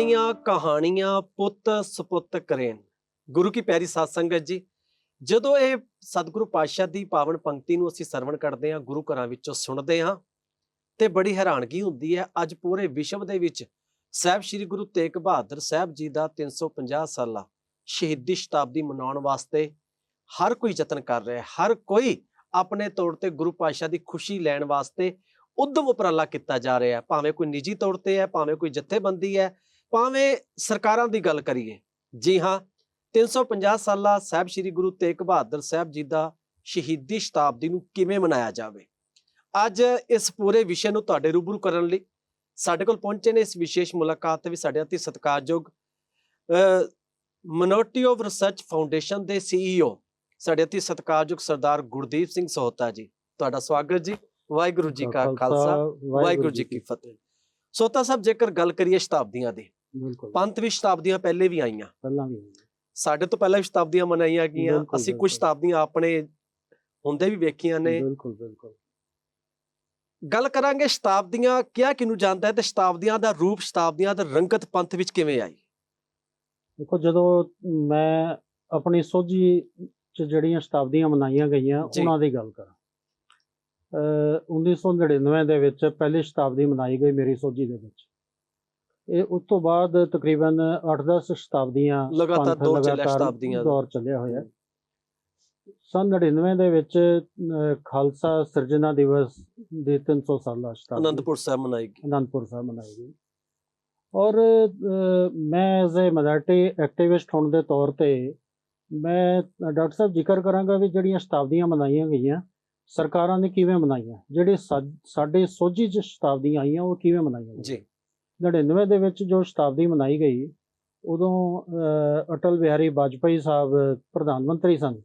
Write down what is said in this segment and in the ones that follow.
ਬਾਣੀਆਂ ਕਹਾਣੀਆਂ ਪੁੱਤ ਸੁਪੁੱਤ ਕਰੇਨ। ਗੁਰੂ ਕੀ ਪਿਆਰੀ ਸਾਧ ਸੰਗਤ ਜੀ, ਜਦੋਂ ਇਹ ਸਤਿਗੁਰੂ ਪਾਤਸ਼ਾਹ ਦੀ ਪਾਵਨ ਪੰਕਤੀ ਨੂੰ ਅਸੀਂ ਸਰਵਣ ਕਰਦੇ ਹਾਂ, ਗੁਰੂ ਘਰਾਂ ਵਿੱਚੋਂ ਸੁਣਦੇ ਹਾਂ, ਤੇ ਬੜੀ ਹੈਰਾਨਗੀ ਹੁੰਦੀ ਹੈ, ਅੱਜ ਪੂਰੇ ਵਿਸ਼ਵ ਦੇ ਵਿੱਚ ਸਾਹਿਬ ਸ੍ਰੀ ਗੁਰੂ ਤੇਗ ਬਹਾਦਰ ਸਾਹਿਬ ਜੀ ਦਾ 350 ਸਾਲਾ ਸ਼ਹੀਦੀ ਸ਼ਤਾਬਦੀ ਮਨਾਉਣ ਵਾਸਤੇ ਹਰ ਕੋਈ ਯਤਨ ਕਰ ਰਿਹਾ ਹੈ, ਹਰ ਕੋਈ ਆਪਣੇ ਤੌਰ ਤੇ ਗੁਰੂ ਪਾਤਸ਼ਾਹ ਦੀ ਖੁਸ਼ੀ ਲੈਣ ਵਾਸਤੇ ਉਦਮ ਉਪਰਾਲਾ ਕੀਤਾ ਜਾ ਰਿਹਾ ਹੈ। ਭਾਵੇਂ ਕੋਈ ਨਿੱਜੀ ਤੌਰ ਤੇ ਹੈ, ਭਾਵੇਂ ਕੋਈ ਜਥੇਬੰਦੀ ਹੈ ਭਾਵੇਂ ਸਰਕਾਰਾਂ ਦੀ ਗੱਲ ਕਰੀਏ। ਜੀ ਹਾਂ 350 ਸਾਲਾ ਸਾਹਿਬ ਸ੍ਰੀ ਗੁਰੂ ਤੇਗ ਬਹਾਦਰ ਸਾਹਿਬ ਜੀ ਦਾ ਸ਼ਹੀਦੀ ਸ਼ਤਾਬਦੀ ਨੂੰ ਕਿਵੇਂ ਮਨਾਇਆ ਜਾਵੇ? ਅੱਜ ਇਸ ਪੂਰੇ ਵਿਸ਼ੇ ਨੂੰ ਤੁਹਾਡੇ ਰੂਬਰੂ ਕਰਨ ਲਈ ਸਾਡੇ ਕੋਲ ਪਹੁੰਚੇ ਨੇ ਇਸ ਵਿਸ਼ੇਸ਼ ਮੁਲਾਕਾਤ ਵੀ ਸਾਡੇ ਅਤੀ ਸਤਿਕਾਰਯੋਗ ਮਿਨੋਰਟੀ ਆਫ ਰਿਸਰਚ ਫਾਊਂਡੇਸ਼ਨ ਦੇ ਸੀਈਓ ਸਾਡੇ ਅਤੀ ਸਤਿਕਾਰਯੋਗ ਸਰਦਾਰ ਗੁਰਦੀਪ ਸਿੰਘ ਸੋਹਤਾ ਜੀ। ਤੁਹਾਡਾ ਸਵਾਗਤ ਜੀ। ਵਾਹਿਗੁਰੂ ਜੀ ਕਾ ਖਾਲਸਾ ਵਾਹਿਗੁਰੂ ਜੀ ਕੀ ਫਤਿਹ। ਸੋਹਤਾ ਸਾਹਿਬ ਜੇਕਰ ਗੱਲ ਕਰੀਏ ਸ਼ਤਾਬਦੀਆਂ ਦੀ ਬਿਲਕੁਲ। ਪੰਥ ਵੀ ਸ਼ਤਾਬਦੀਆਂ ਪਹਿਲੇ ਵੀ ਆਈਆਂ। ਪਹਿਲਾਂ ਵੀ। ਸਾਡੇ ਤੋਂ ਪਹਿਲਾਂ ਵੀ ਸ਼ਤਾਬਦੀਆਂ ਮਨਾਈਆਂ ਗਈਆਂ। ਅਸੀਂ ਕੁਝ। ਸ਼ਤਾਬਦੀਆਂ ਆਪਣੇ ਹੁੰਦੇ ਵੀ ਵੇਖੀਆਂ ਨੇ। ਬਿਲਕੁਲ ਬਿਲਕੁਲ। ਗੱਲ ਕਰਾਂਗੇ ਸ਼ਤਾਬਦੀਆਂ ਕਿਹਾ ਕਿਨੂੰ ਜਾਂਦਾ ਹੈ ਤੇ ਸ਼ਤਾਬਦੀਆਂ ਦਾ ਰੂਪ ਸ਼ਤਾਬਦੀਆਂ ਦਾ ਰੰਗਤ ਪੰਥ ਵਿੱਚ ਕਿਵੇਂ ਆਈ? ਦੇਖੋ ਜਦੋਂ ਮੈਂ ਆਪਣੀ ਸੋਝੀ ਚ ਜਿਹੜੀਆਂ ਸ਼ਤਾਬਦੀਆਂ ਮਨਾਈਆਂ ਗਈਆਂ। ਉਹਨਾਂ ਦੀ ਗੱਲ ਕਰਾਂ। ਅ 1999 ਦੇ ਵਿੱਚ ਪਹਿਲੀ ਸ਼ਤਾਬਦੀ ਮਨਾਈ ਗਈ ਮੇਰੀ ਸੋਝੀ ਦੇ ਵਿੱਚ। ਇਹ ਉਸ ਤੋਂ ਬਾਅਦ ਤਕਰੀਬਨ 8-10 ਸ਼ਤਾਬਦੀਆਂ ਲਗਾਤਾਰ ਦੌਰ ਚੱਲਿਆ ਸ਼ਤਾਬਦੀਆਂ ਦਾ। ਦੌਰ ਚੱਲਿਆ ਹੋਇਆ ਸਨ 99 ਦੇ ਵਿੱਚ ਖਾਲਸਾ ਸਿਰਜਣਾ ਦਿਵਸ ਦੇ 300 ਸਾਲਾ ਸ਼ਤਾਬਦੀ ਅਨੰਦਪੁਰ ਸਾਹਿਬ ਮਨਾਈ ਗਈ। ਅਨੰਦਪੁਰ ਸਾਹਿਬ ਮਨਾਈ ਗਈ। ਔਰ ਮੈਂ ਐਜ਼ ਅ ਮਿਨੋਰਟੀ ਐਕਟਿਵਿਸਟ ਹੋਣ ਦੇ ਤੌਰ ਤੇ ਮੈਂ ਡਾਕਟਰ ਸਾਹਿਬ ਜ਼ਿਕਰ ਕਰਾਂਗਾ ਵੀ ਜਿਹੜੀਆਂ ਸ਼ਤਾਬਦੀਆਂ ਮਨਾਈਆਂ ਗਈਆਂ ਸਰਕਾਰਾਂ ਨੇ ਕਿਵੇਂ ਮਨਾਈਆਂ? ਜਿਹੜੇ ਸਾਡੇ ਸੋਝੀ ਚ ਸ਼ਤਾਬਦੀਆਂ ਆਈਆਂ ਉਹ ਕਿਵੇਂ ਮਨਾਈਆਂ? ਜੀ। 99 ਦੇ ਵਿੱਚ ਜੋ ਸ਼ਤਾਬਦੀ ਮਨਾਈ ਗਈ ਉਦੋਂ ਅਟਲ ਬਿਹਾਰੀ ਵਾਜਪਾਈ ਸਾਹਿਬ ਪ੍ਰਧਾਨ ਮੰਤਰੀ ਸਨ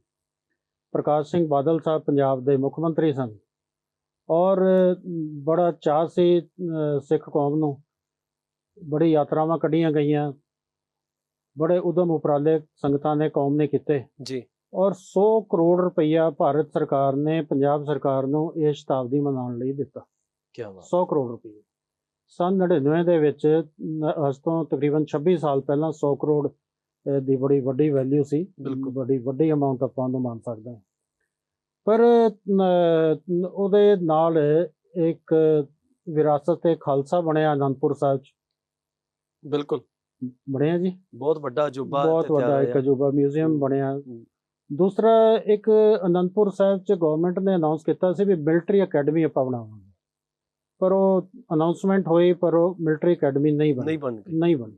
ਪ੍ਰਕਾਸ਼ ਸਿੰਘ ਬਾਦਲ ਸਾਹਿਬ ਪੰਜਾਬ ਦੇ ਮੁੱਖ ਮੰਤਰੀ ਸਨ ਔਰ ਬੜਾ ਚਾਅ ਸੀ ਸਿੱਖ ਕੌਮ ਨੂੰ। ਬੜੀ ਯਾਤਰਾਵਾਂ ਕੱਢੀਆਂ ਗਈਆਂ ਬੜੇ ਉਦਮ ਉਪਰਾਲੇ ਸੰਗਤਾਂ ਨੇ ਕੌਮ ਨੇ ਕੀਤੇ। ਜੀ। ਔਰ 100 ਕਰੋੜ ਰੁਪਈਆ ਭਾਰਤ ਸਰਕਾਰ ਨੇ ਪੰਜਾਬ ਸਰਕਾਰ ਨੂੰ ਇਹ ਸ਼ਤਾਬਦੀ ਮਨਾਉਣ ਲਈ ਦਿੱਤਾ। ਕੀ ਬਾਤ। 100 ਕਰੋੜ ਰੁਪਏ ਸਨ 99 ਦੇ ਵਿੱਚ ਅੱਜ ਤੋਂ ਤਕਰੀਬਨ 26 ਸਾਲ ਪਹਿਲਾਂ 100 ਕਰੋੜ ਦੀ ਬੜੀ ਵੱਡੀ ਵੈਲਿਊ ਸੀ। ਬਿਲਕੁਲ। ਬੜੀ ਵੱਡੀ ਅਮਾਉਂਟ ਆਪਾਂ ਨੂੰ ਮੰਨ ਸਕਦੇ ਹਾਂ। ਪਰ ਉਹਦੇ ਨਾਲ ਇੱਕ ਵਿਰਾਸਤ ਤੇ ਖਾਲਸਾ ਬਣਿਆ ਅਨੰਦਪੁਰ ਸਾਹਿਬ ਚ। ਬਿਲਕੁਲ। ਬਣਿਆ ਜੀ। ਬਹੁਤ ਵੱਡਾ ਅਜੂਬਾ ਬਹੁਤ ਵੱਡਾ ਇੱਕ। ਅਜੂਬਾ ਮਿਊਜ਼ੀਅਮ ਬਣਿਆ। ਦੂਸਰਾ ਇੱਕ ਅਨੰਦਪੁਰ ਸਾਹਿਬ ਚ ਗਵਰਨਮੈਂਟ ਨੇ ਅਨਾਉਂਸ ਕੀਤਾ ਸੀ ਵੀ ਮਿਲਟਰੀ ਅਕੈਡਮੀ ਆਪਾਂ ਬਣਾਵਾਂਗੇ। ਪਰ ਉਹ ਅਨਾਉਂਸਮੈਂਟ ਹੋਈ ਪਰ ਉਹ ਮਿਲਟਰੀ ਅਕੈਡਮੀ ਨਹੀਂ ਬਣੀ। ਨਹੀਂ ਬਣ ਗਈ। ਨਹੀਂ ਬਣੀ।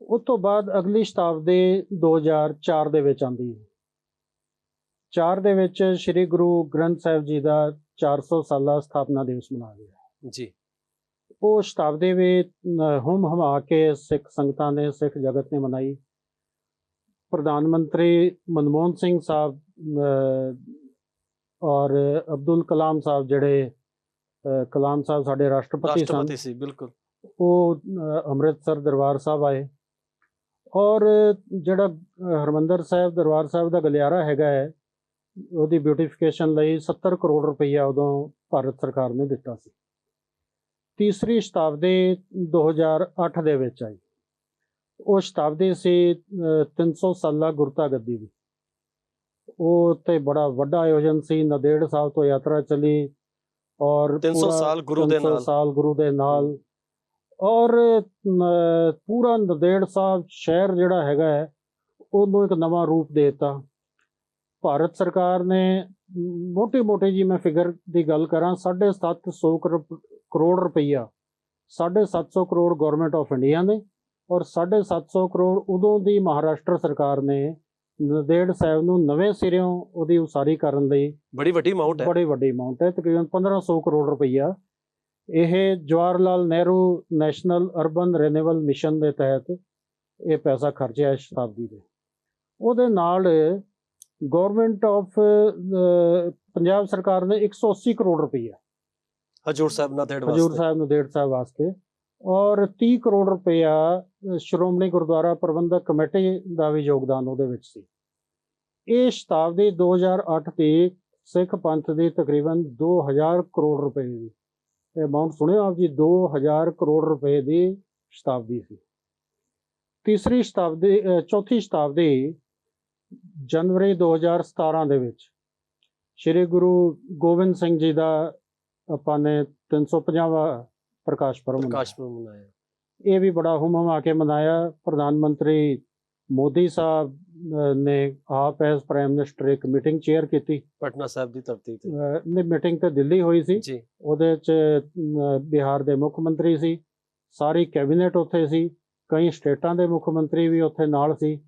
ਉਸ ਤੋਂ ਬਾਅਦ ਅਗਲੀ ਸ਼ਤਾਬਦੀ 2004 ਦੇ ਵਿੱਚ ਆਂਦੀ ਹੈ। 4 ਦੇ ਵਿੱਚ ਸ੍ਰੀ ਗੁਰੂ ਗ੍ਰੰਥ ਸਾਹਿਬ ਜੀ ਦਾ 400 ਸਾਲਾ ਸਥਾਪਨਾ ਦਿਵਸ ਮਨਾਇਆ ਗਿਆ। ਜੀ। ਉਹ ਸ਼ਤਾਬਦੀ ਵੀ ਹਮ ਹਮਾ ਕੇ ਸਿੱਖ ਸੰਗਤਾਂ ਨੇ ਸਿੱਖ ਜਗਤ ਨੇ ਮਨਾਈ। ਪ੍ਰਧਾਨ ਮੰਤਰੀ ਮਨਮੋਹਨ ਸਿੰਘ ਸਾਹਿਬ ਔਰ ਅਬਦੁਲ ਕਲਾਮ ਸਾਹਿਬ ਜਿਹੜੇ ਕਲਾਮ ਸਾਹਿਬ ਸਾਡੇ ਰਾਸ਼ਟਰਪਤੀ ਸਨ। ਰਾਸ਼ਟਰਪਤੀ ਸੀ ਬਿਲਕੁਲ। ਉਹ ਅੰਮ੍ਰਿਤਸਰ ਦਰਬਾਰ ਸਾਹਿਬ ਆਏ। ਔਰ ਜਿਹੜਾ ਹਰਮੰਦਰ ਸਾਹਿਬ ਦਰਬਾਰ ਸਾਹਿਬ ਦਾ ਗਲਿਆਰਾ ਹੈਗਾ ਹੈ ਉਹਦੀ ਬਿਊਟੀਫਿਕੇਸ਼ਨ ਲਈ 70 ਕਰੋੜ ਰੁਪਈਆ ਉਦੋਂ ਭਾਰਤ ਸਰਕਾਰ ਨੇ ਦਿੱਤਾ ਸੀ। ਤੀਸਰੀ ਸ਼ਤਾਬਦੀ 2008 ਦੇ ਵਿੱਚ ਆਈ। ਉਹ ਸ਼ਤਾਬਦੀ ਸੀ ਅ, 300 ਸਾਲਾ ਗੁਰਤਾ ਗੱਦੀ ਦੀ। ਉਹ ਤੇ ਬੜਾ ਵੱਡਾ ਆਯੋਜਨ ਸੀ। ਨਦੇੜ ਸਾਹਿਬ ਤੋਂ ਯਾਤਰਾ ਚਲੀ। ਔਰ 300 ਪੂਰਾ ਸਾਲ ਗੁਰੂ ਦੇ 300 ਨਾਲ। ਸਾਲ ਗੁਰੂ ਦੇ ਨਾਲ ਔਰ ਪੂਰਾ ਨੰਦੇੜ ਸਾਹਿਬ ਸ਼ਹਿਰ ਜਿਹੜਾ ਹੈਗਾ ਹੈ ਉਹਨੂੰ ਇੱਕ ਨਵਾਂ ਰੂਪ ਦੇ ਦਿੱਤਾ ਭਾਰਤ ਸਰਕਾਰ ਨੇ ਮੋਟੀ ਮੋਟੀ ਜੀ ਮੈਂ ਫਿਗਰ ਦੀ ਗੱਲ ਕਰਾਂ 750 ਕਰੋੜ ਰੁਪਈਆ 750 ਕਰੋੜ ਗਵਰਨਮੈਂਟ ਆਫ ਇੰਡੀਆ ਨੇ ਔਰ 750 ਕਰੋੜ ਉਦੋਂ ਦੀ ਮਹਾਰਾਸ਼ਟਰ ਸਰਕਾਰ ਨੇ ਨੰਦੇੜ ਸਾਹਿਬ ਨੂੰ ਨਵੇਂ ਸਿਰਿਓਂ ਉਹਦੀ ਉਸਾਰੀ ਕਰਨ ਲਈ ਬੜੀ ਵੱਡੀ ਅਮਾਉਂਟ ਹੈ। ਬੜੀ ਵੱਡੀ ਅਮਾਉਂਟ ਹੈ ਤਕਰੀਬਨ 1500 ਕਰੋੜ ਰੁਪਈਆ। ਇਹ Jawahar Lal Nehru national urban renewal mission ਦੇ ਤਹਿਤ ਇਹ ਪੈਸਾ ਖਰਚਿਆ ਹੈ ਸ਼ਤਾਬਦੀ ਦੇ। ਉਹਦੇ ਨਾਲ ਗਵਰਨਮੈਂਟ ਆਫ ਪੰਜਾਬ ਸਰਕਾਰ ਨੇ 180 ਕਰੋੜ ਰੁਪਈਆ ਹਜੂਰ ਸਾਹਿਬ ਨਾਲ ਹਜੂਰ ਵਾਸਤੇ। ਸਾਹਿਬ ਨੰਦੇੜ ਸਾਹਿਬ ਵਾਸਤੇ। ਔਰ 30 ਕਰੋੜ ਰੁਪਇਆ ਸ਼੍ਰੋਮਣੀ ਗੁਰਦੁਆਰਾ ਪ੍ਰਬੰਧਕ ਕਮੇਟੀ ਦਾ ਵੀ ਯੋਗਦਾਨ ਉਹਦੇ ਵਿੱਚ ਸੀ। ਇਹ ਸ਼ਤਾਬਦੀ 2008 ਦੀ ਸਿੱਖ ਪੰਥ ਦੀ ਤਕਰੀਬਨ 2000 ਕਰੋੜ ਰੁਪਏ ਦੀ, ਇਹ ਅਮਾਉਂਟ ਸੁਣਿਓ ਆਪ ਜੀ 2000 ਕਰੋੜ ਰੁਪਏ ਦੀ ਸ਼ਤਾਬਦੀ ਸੀ। ਤੀਸਰੀ ਸ਼ਤਾਬਦੀ ਚੌਥੀ ਸ਼ਤਾਬਦੀ ਜਨਵਰੀ 2017 ਦੇ ਵਿੱਚ ਸ੍ਰੀ ਗੁਰੂ ਗੋਬਿੰਦ ਸਿੰਘ ਜੀ ਦਾ ਆਪਾਂ ਨੇ 350ਵਾਂ ਪ੍ਰਕਾਸ਼ ਪੁਰਬ ਪ੍ਰਕਾਸ਼ ਪੁਰਬ ਮਨਾਇਆ। ਇਹ ਵੀ ਬੜਾ ਹੁਮ ਹੁਮਾ ਕੇ ਮਨਾਇਆ। ਪ੍ਰਧਾਨ ਮੰਤਰੀ ਮੋਦੀ ਸਾਹਿਬ ਨੇ ਆਪ ਐਸ ਪ੍ਰਾਈਮ ਮਿਨਿਸਟਰ ਇੱਕ ਮੀਟਿੰਗ ਚੇਅਰ ਕੀਤੀ। ਪਟਨਾ ਸਾਹਿਬ ਦੀ ਧਰਤੀ ਤੇ। ਨੇ ਮੀਟਿੰਗ ਤੇ ਦਿੱਲੀ ਹੋਈ ਸੀ। ਜੀ। ਉਹਦੇ ਚ ਬਿਹਾਰ ਦੇ ਮੁੱਖ ਮੰਤਰੀ ਸੀ। ਸਾਰੀ ਕੈਬਨਿਟ ਉੱਥੇ ਸੀ। ਕਈ ਸਟੇਟਾਂ ਦੇ ਮੁੱਖ ਮੰਤਰੀ ਵੀ ਉੱਥੇ ਨਾਲ ਸੀ।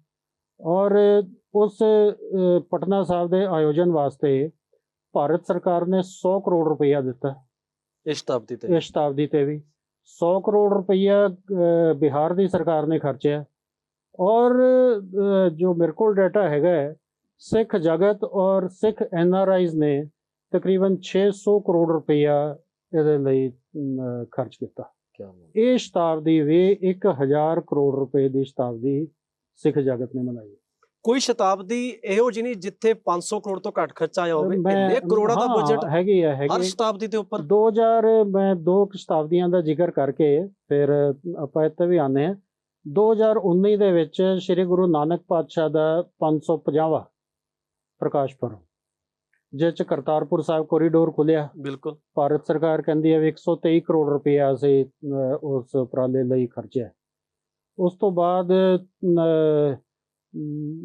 ਔਰ ਉਸ ਪਟਨਾ ਸਾਹਿਬ ਦੇ ਆਯੋਜਨ ਵਾਸਤੇ ਭਾਰਤ ਸਰਕਾਰ ਨੇ 100 ਕਰੋੜ ਰੁਪਇਆ ਦਿੱਤਾ। ਇਸ ਸ਼ਤਾਬਦੀ ਤੇ। ਇਸ ਸ਼ਤਾਬਦੀ ਤੇ ਵੀ। 100 ਕਰੋੜ ਰੁਪਈਆ ਬਿਹਾਰ ਦੀ ਸਰਕਾਰ ਨੇ ਖਰਚਿਆ। ਔਰ ਜੋ ਮੇਰੇ ਕੋਲ ਡਾਟਾ ਹੈਗਾ ਸਿੱਖ ਜਗਤ ਔਰ ਸਿੱਖ ਐਨਆਰਆਈਜ਼ ਨੇ ਤਕਰੀਬਨ 600 ਕਰੋੜ ਰੁਪਈਆ ਇਹਦੇ ਲਈ ਖਰਚ ਕੀਤਾ। ਇਹ ਸ਼ਤਾਬਦੀ ਵੀ 1000 ਕਰੋੜ ਰੁਪਏ ਦੀ ਸ਼ਤਾਬਦੀ ਸਿੱਖ ਜਗਤ ਨੇ ਮਨਾਈ। ਕੋਈ ਸ਼ਤਾਬਦੀ ਇਹੋ ਜਿਹੀ ਨਹੀਂ ਜਿੱਥੇ 500 ਕਰੋੜ ਤੋਂ ਘੱਟ ਖਰਚਾ ਆਇਆ ਹੋਵੇ ਇੰਨੇ ਕਰੋੜਾਂ ਦਾ ਬਜਟ ਹੈਗੀ ਹੈ ਹਰ ਹੈਗੀ ਸ਼ਤਾਬਦੀ ਦੇ ਉੱਪਰ। 2000 ਮੈਂ ਦੋ ਸ਼ਤਾਬਦੀਆਂ ਦਾ ਜ਼ਿਕਰ ਕਰਕੇ ਫਿਰ ਆਪਾਂ ਇੱਥੇ ਵੀ ਆਨੇ ਆ 2019 ਦੇ ਵਿੱਚ ਸ੍ਰੀ ਗੁਰੂ ਨਾਨਕ ਪਾਤਸ਼ਾਹ ਦਾ 550ਵਾਂ ਪ੍ਰਕਾਸ਼ ਪੁਰਬ ਜਿਸ ਚ ਕਰਤਾਰਪੁਰ ਸਾਹਿਬ ਕੋਰੀਡੋਰ ਖੁੱਲਿਆ ਬਿਲਕੁਲ। ਭਾਰਤ ਸਰਕਾਰ ਕਹਿੰਦੀ ਹੈ ਵੀ 123 ਕਰੋੜ ਰੁਪਇਆ ਅਸੀਂ ਉਸ ਉਪਰਾਲੇ ਲਈ ਖਰਚਿਆ। ਉਸ ਤੋਂ ਬਾਅਦ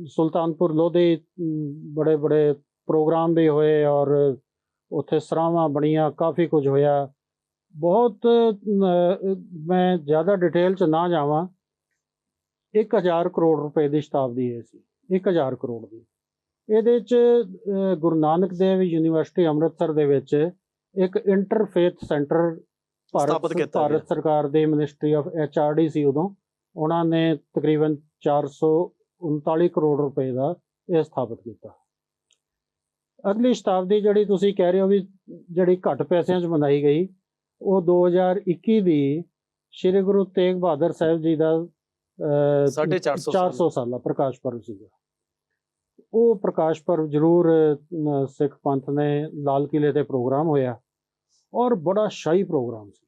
ਸੁਲਤਾਨਪੁਰ ਲੋਧੀ ਬੜੇ ਬੜੇ ਪ੍ਰੋਗਰਾਮ ਵੀ ਹੋਏ ਔਰ ਉੱਥੇ ਸਰਾਵਾਂ ਬਣੀਆਂ ਕਾਫੀ ਕੁਝ ਹੋਇਆ। ਬਹੁਤ ਮੈਂ ਜ਼ਿਆਦਾ ਡਿਟੇਲ ਚ ਨਾ ਜਾਵਾਂ। 1000 ਕਰੋੜ ਰੁਪਏ ਦੀ ਸ਼ਤਾਬਦੀ ਹੈ ਸੀ 1000 ਕਰੋੜ ਦੀ। ਇਹਦੇ ਚ ਗੁਰੂ ਨਾਨਕ ਦੇਵ ਯੂਨੀਵਰਸਿਟੀ ਅੰਮ੍ਰਿਤਸਰ ਦੇ ਵਿੱਚ ਇੱਕ ਇੰਟਰਫੇਥ ਸੈਂਟਰ ਭਾਰਤ ਗਿਆ। ਸਰਕਾਰ ਦੇ ਮਿਨਿਸਟਰੀ ਆਫ ਐਚਆਰਡੀ ਸੀ ਉਦੋਂ। ਉਹਨਾਂ ਨੇ ਤਕਰੀਬਨ 439 ਕਰੋੜ ਰੁਪਏ ਦਾ ਇਹ ਸਥਾਪਿਤ ਕੀਤਾ। ਅਗਲੀ ਸ਼ਤਾਬਦੀ ਜਿਹੜੀ ਤੁਸੀਂ ਕਹਿ ਰਹੇ ਹੋ ਵੀ ਜਿਹੜੀ ਘੱਟ ਪੈਸਿਆਂ 'ਚ ਬਣਾਈ ਗਈ ਉਹ 2021 ਦੀ ਸ੍ਰੀ ਗੁਰੂ ਤੇਗ ਬਹਾਦਰ ਸਾਹਿਬ ਜੀ ਦਾ ਅਹ, 450 ਸਾਲ। 400 ਸਾਲਾ ਪ੍ਰਕਾਸ਼ ਪੁਰਬ ਸੀਗਾ। ਉਹ ਪ੍ਰਕਾਸ਼ ਪੁਰਬ ਜ਼ਰੂਰ ਸਿੱਖ ਪੰਥ ਨੇ ਲਾਲ ਕਿਲੇ ਤੇ ਪ੍ਰੋਗਰਾਮ ਹੋਇਆ ਔਰ ਬੜਾ ਸ਼ਾਹੀ ਪ੍ਰੋਗਰਾਮ ਸੀ।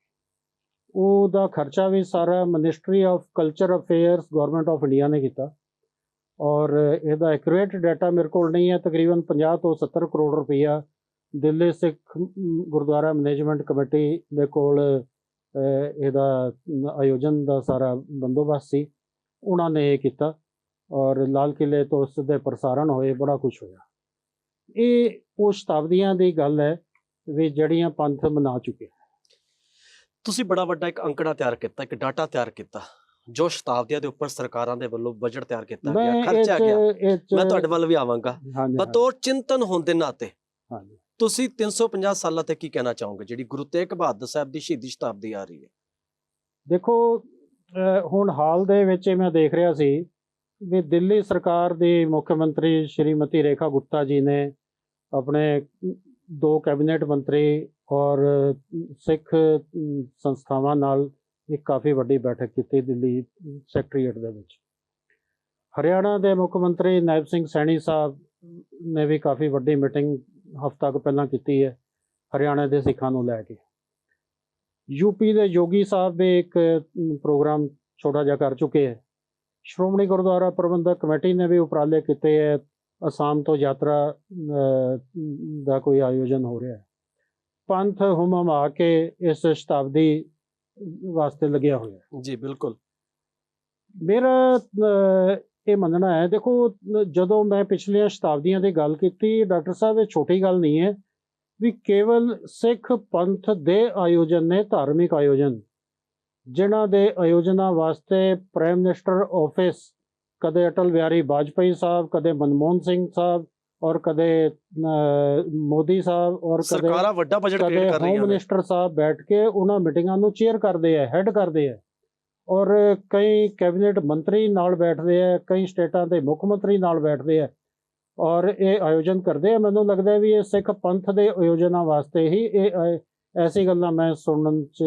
ਉਹਦਾ ਖਰਚਾ ਵੀ ਸਾਰਾ ministry of culture affairs government of India ਨੇ ਕੀਤਾ। ਔਰ ਇਹਦਾ ਐਕੂਰੇਟ ਡਾਟਾ ਮੇਰੇ ਕੋਲ ਨਹੀਂ ਹੈ, ਤਕਰੀਬਨ 50 ਤੋਂ 70 ਕਰੋੜ ਰੁਪਈਆ ਦਿੱਲੀ ਸਿੱਖ ਗੁਰਦੁਆਰਾ ਮੈਨੇਜਮੈਂਟ ਕਮੇਟੀ ਦੇ ਕੋਲ ਇਹਦਾ ਆਯੋਜਨ ਦਾ ਸਾਰਾ ਬੰਦੋਬਸਤ ਸੀ। ਉਹਨਾਂ ਨੇ ਇਹ ਕੀਤਾ ਔਰ ਲਾਲ ਕਿਲੇ ਤੋਂ ਉਸ ਦੇ ਪ੍ਰਸਾਰਣ ਹੋਏ, ਬੜਾ ਕੁਝ ਹੋਇਆ। ਇਹ ਉਹ ਸ਼ਤਾਬਦੀਆਂ ਦੀ ਗੱਲ ਹੈ ਵੀ ਜਿਹੜੀਆਂ ਪੰਥ ਮਨਾ ਚੁੱਕੇ। ਤੁਸੀਂ ਬੜਾ ਵੱਡਾ ਇੱਕ ਅੰਕੜਾ ਤਿਆਰ ਕੀਤਾ, ਇੱਕ ਡਾਟਾ ਤਿਆਰ ਕੀਤਾ। ਜੋ ਸ਼ਤਾਬਦੀਆਂ ਦੇ ਉੱਪਰ ਸਰਕਾਰਾਂ ਦੇ ਵੱਲੋਂ ਬਜਟ ਤਿਆਰ ਕੀਤਾ ਗਿਆ ਇਹ ਖਰਚਿਆ ਗਿਆ ਮੈਂ ਤੁਹਾਡੇ ਵੱਲ ਵੀ ਆਵਾਂਗਾ। ਬਤੌਰ ਚਿੰਤਨ ਹੋਣ ਦੇ ਨਾਤੇ ਹਾਂਜੀ। ਤੁਸੀਂ 350 ਸਾਲਾਂ ਤੇ ਕੀ ਕਹਿਣਾ ਚਾਹੋਗੇ? ਜਿਹੜੀ ਗੁਰੂ ਤੇਗ ਬਹਾਦਰ ਸਾਹਿਬ ਦੀ ਸ਼ਹੀਦੀ ਸ਼ਤਾਬਦੀ ਆ ਰਹੀ ਹੈ। ਦੇਖੋ ਹੁਣ ਹਾਲ ਦੇ ਵਿੱਚ ਮੈਂ ਦੇਖ ਰਿਹਾ ਸੀ ਵੀ ਦਿੱਲੀ ਸਰਕਾਰ ਦੀ ਮੁੱਖ ਮੰਤਰੀ ਸ਼੍ਰੀਮਤੀ ਰੇਖਾ ਗੁਪਤਾ ਜੀ ਨੇ ਆਪਣੇ ਦੋ ਕੈਬਨਿਟ ਮੰਤਰੀ ਔਰ ਸਿੱਖ ਸੰਸਥਾਵਾਂ ਨਾਲ ਇੱਕ ਕਾਫੀ ਵੱਡੀ ਬੈਠਕ ਕੀਤੀ ਦਿੱਲੀ ਸੈਕਟਰੀਏਟ ਦੇ ਵਿੱਚ। ਹਰਿਆਣਾ ਦੇ ਮੁੱਖ ਮੰਤਰੀ ਨਾਇਬ ਸਿੰਘ ਸੈਣੀ ਸਾਹਿਬ ਨੇ ਵੀ ਕਾਫੀ ਵੱਡੀ ਮੀਟਿੰਗ ਹਫ਼ਤਾ ਕੁ ਪਹਿਲਾਂ ਕੀਤੀ ਹੈ, ਹਰਿਆਣਾ ਦੇ ਸਿੱਖਾਂ ਨੂੰ ਲੈ ਕੇ। ਯੂਪੀ ਦੇ ਯੋਗੀ ਸਾਹਿਬ ਵੀ ਇੱਕ ਪ੍ਰੋਗਰਾਮ ਛੋਟਾ ਜਿਹਾ ਕਰ ਚੁੱਕੇ ਹੈ। ਸ਼੍ਰੋਮਣੀ ਗੁਰਦੁਆਰਾ ਪ੍ਰਬੰਧਕ ਕਮੇਟੀ ਨੇ ਵੀ ਉਪਰਾਲੇ ਕੀਤੇ ਹੈ, ਅਸਾਮ ਤੋਂ ਯਾਤਰਾ ਦਾ ਕੋਈ ਆਯੋਜਨ ਹੋ ਰਿਹਾ ਹੈ। ਪੰਥ ਹੁਮਮ ਆ ਕੇ ਇਸ ਸ਼ਤਾਬਦੀ ਵਾਸਤੇ ਲੱਗਿਆ ਹੋਇਆ ਜੀ ਬਿਲਕੁਲ। ਮੇਰਾ ਇਹ ਮੰਨਣਾ ਹੈ ਦੇਖੋ ਜਦੋਂ ਮੈਂ ਪਿਛਲੀਆਂ ਸ਼ਤਾਬਦੀਆਂ ਦੀ ਗੱਲ ਕੀਤੀ ਡਾਕਟਰ ਸਾਹਿਬ ਇਹ ਛੋਟੀ ਗੱਲ ਨਹੀਂ ਹੈ ਵੀ ਕੇਵਲ ਸਿੱਖ ਪੰਥ ਦੇ ਆਯੋਜਨ ਨੇ ਧਾਰਮਿਕ ਆਯੋਜਨ ਜਿਨ੍ਹਾਂ ਦੇ ਆਯੋਜਨਾਂ ਵਾਸਤੇ ਪ੍ਰਾਈਮ ਮਿਨਿਸਟਰ ਆਫਿਸ ਕਦੇ ਅਟਲ ਬਿਹਾਰੀ ਵਾਜਪਾਈ ਸਾਹਿਬ ਕਦੇ ਮਨਮੋਹਨ ਸਿੰਘ ਸਾਹਿਬ ਔਰ ਕਦੇ ਮੋਦੀ ਸਾਹਿਬ ਔਰ ਕਦੇ ਸਰਕਾਰਾਂ ਵੱਡਾ ਬਜਟ ਕ੍ਰੀਏਟ ਕਰ ਹੋਮ ਰਹੀਆਂ ਨੇ। ਮਿਨਿਸਟਰ ਸਾਹਿਬ ਬੈਠ ਕੇ ਉਹਨਾਂ ਮੀਟਿੰਗਾਂ ਨੂੰ ਚੇਅਰ ਕਰਦੇ ਆ ਹੈੱਡ ਕਰਦੇ ਆ। ਔਰ ਕਈ ਕੈਬਨਿਟ ਮੰਤਰੀ ਨਾਲ ਬੈਠਦੇ ਆ ਕਈ ਸਟੇਟਾਂ ਦੇ ਮੁੱਖ ਮੰਤਰੀ ਨਾਲ ਬੈਠਦੇ ਆ। ਔਰ ਇਹ ਆਯੋਜਨ ਕਰਦੇ ਆ। ਮੈਨੂੰ ਲੱਗਦਾ ਵੀ ਇਹ ਸਿੱਖ ਪੰਥ ਦੇ ਆਯੋਜਨਾਂ ਵਾਸਤੇ ਹੀ ਇਹ ਐਸੀ ਗੱਲਾਂ ਮੈਂ ਸੁਣਨ ਚ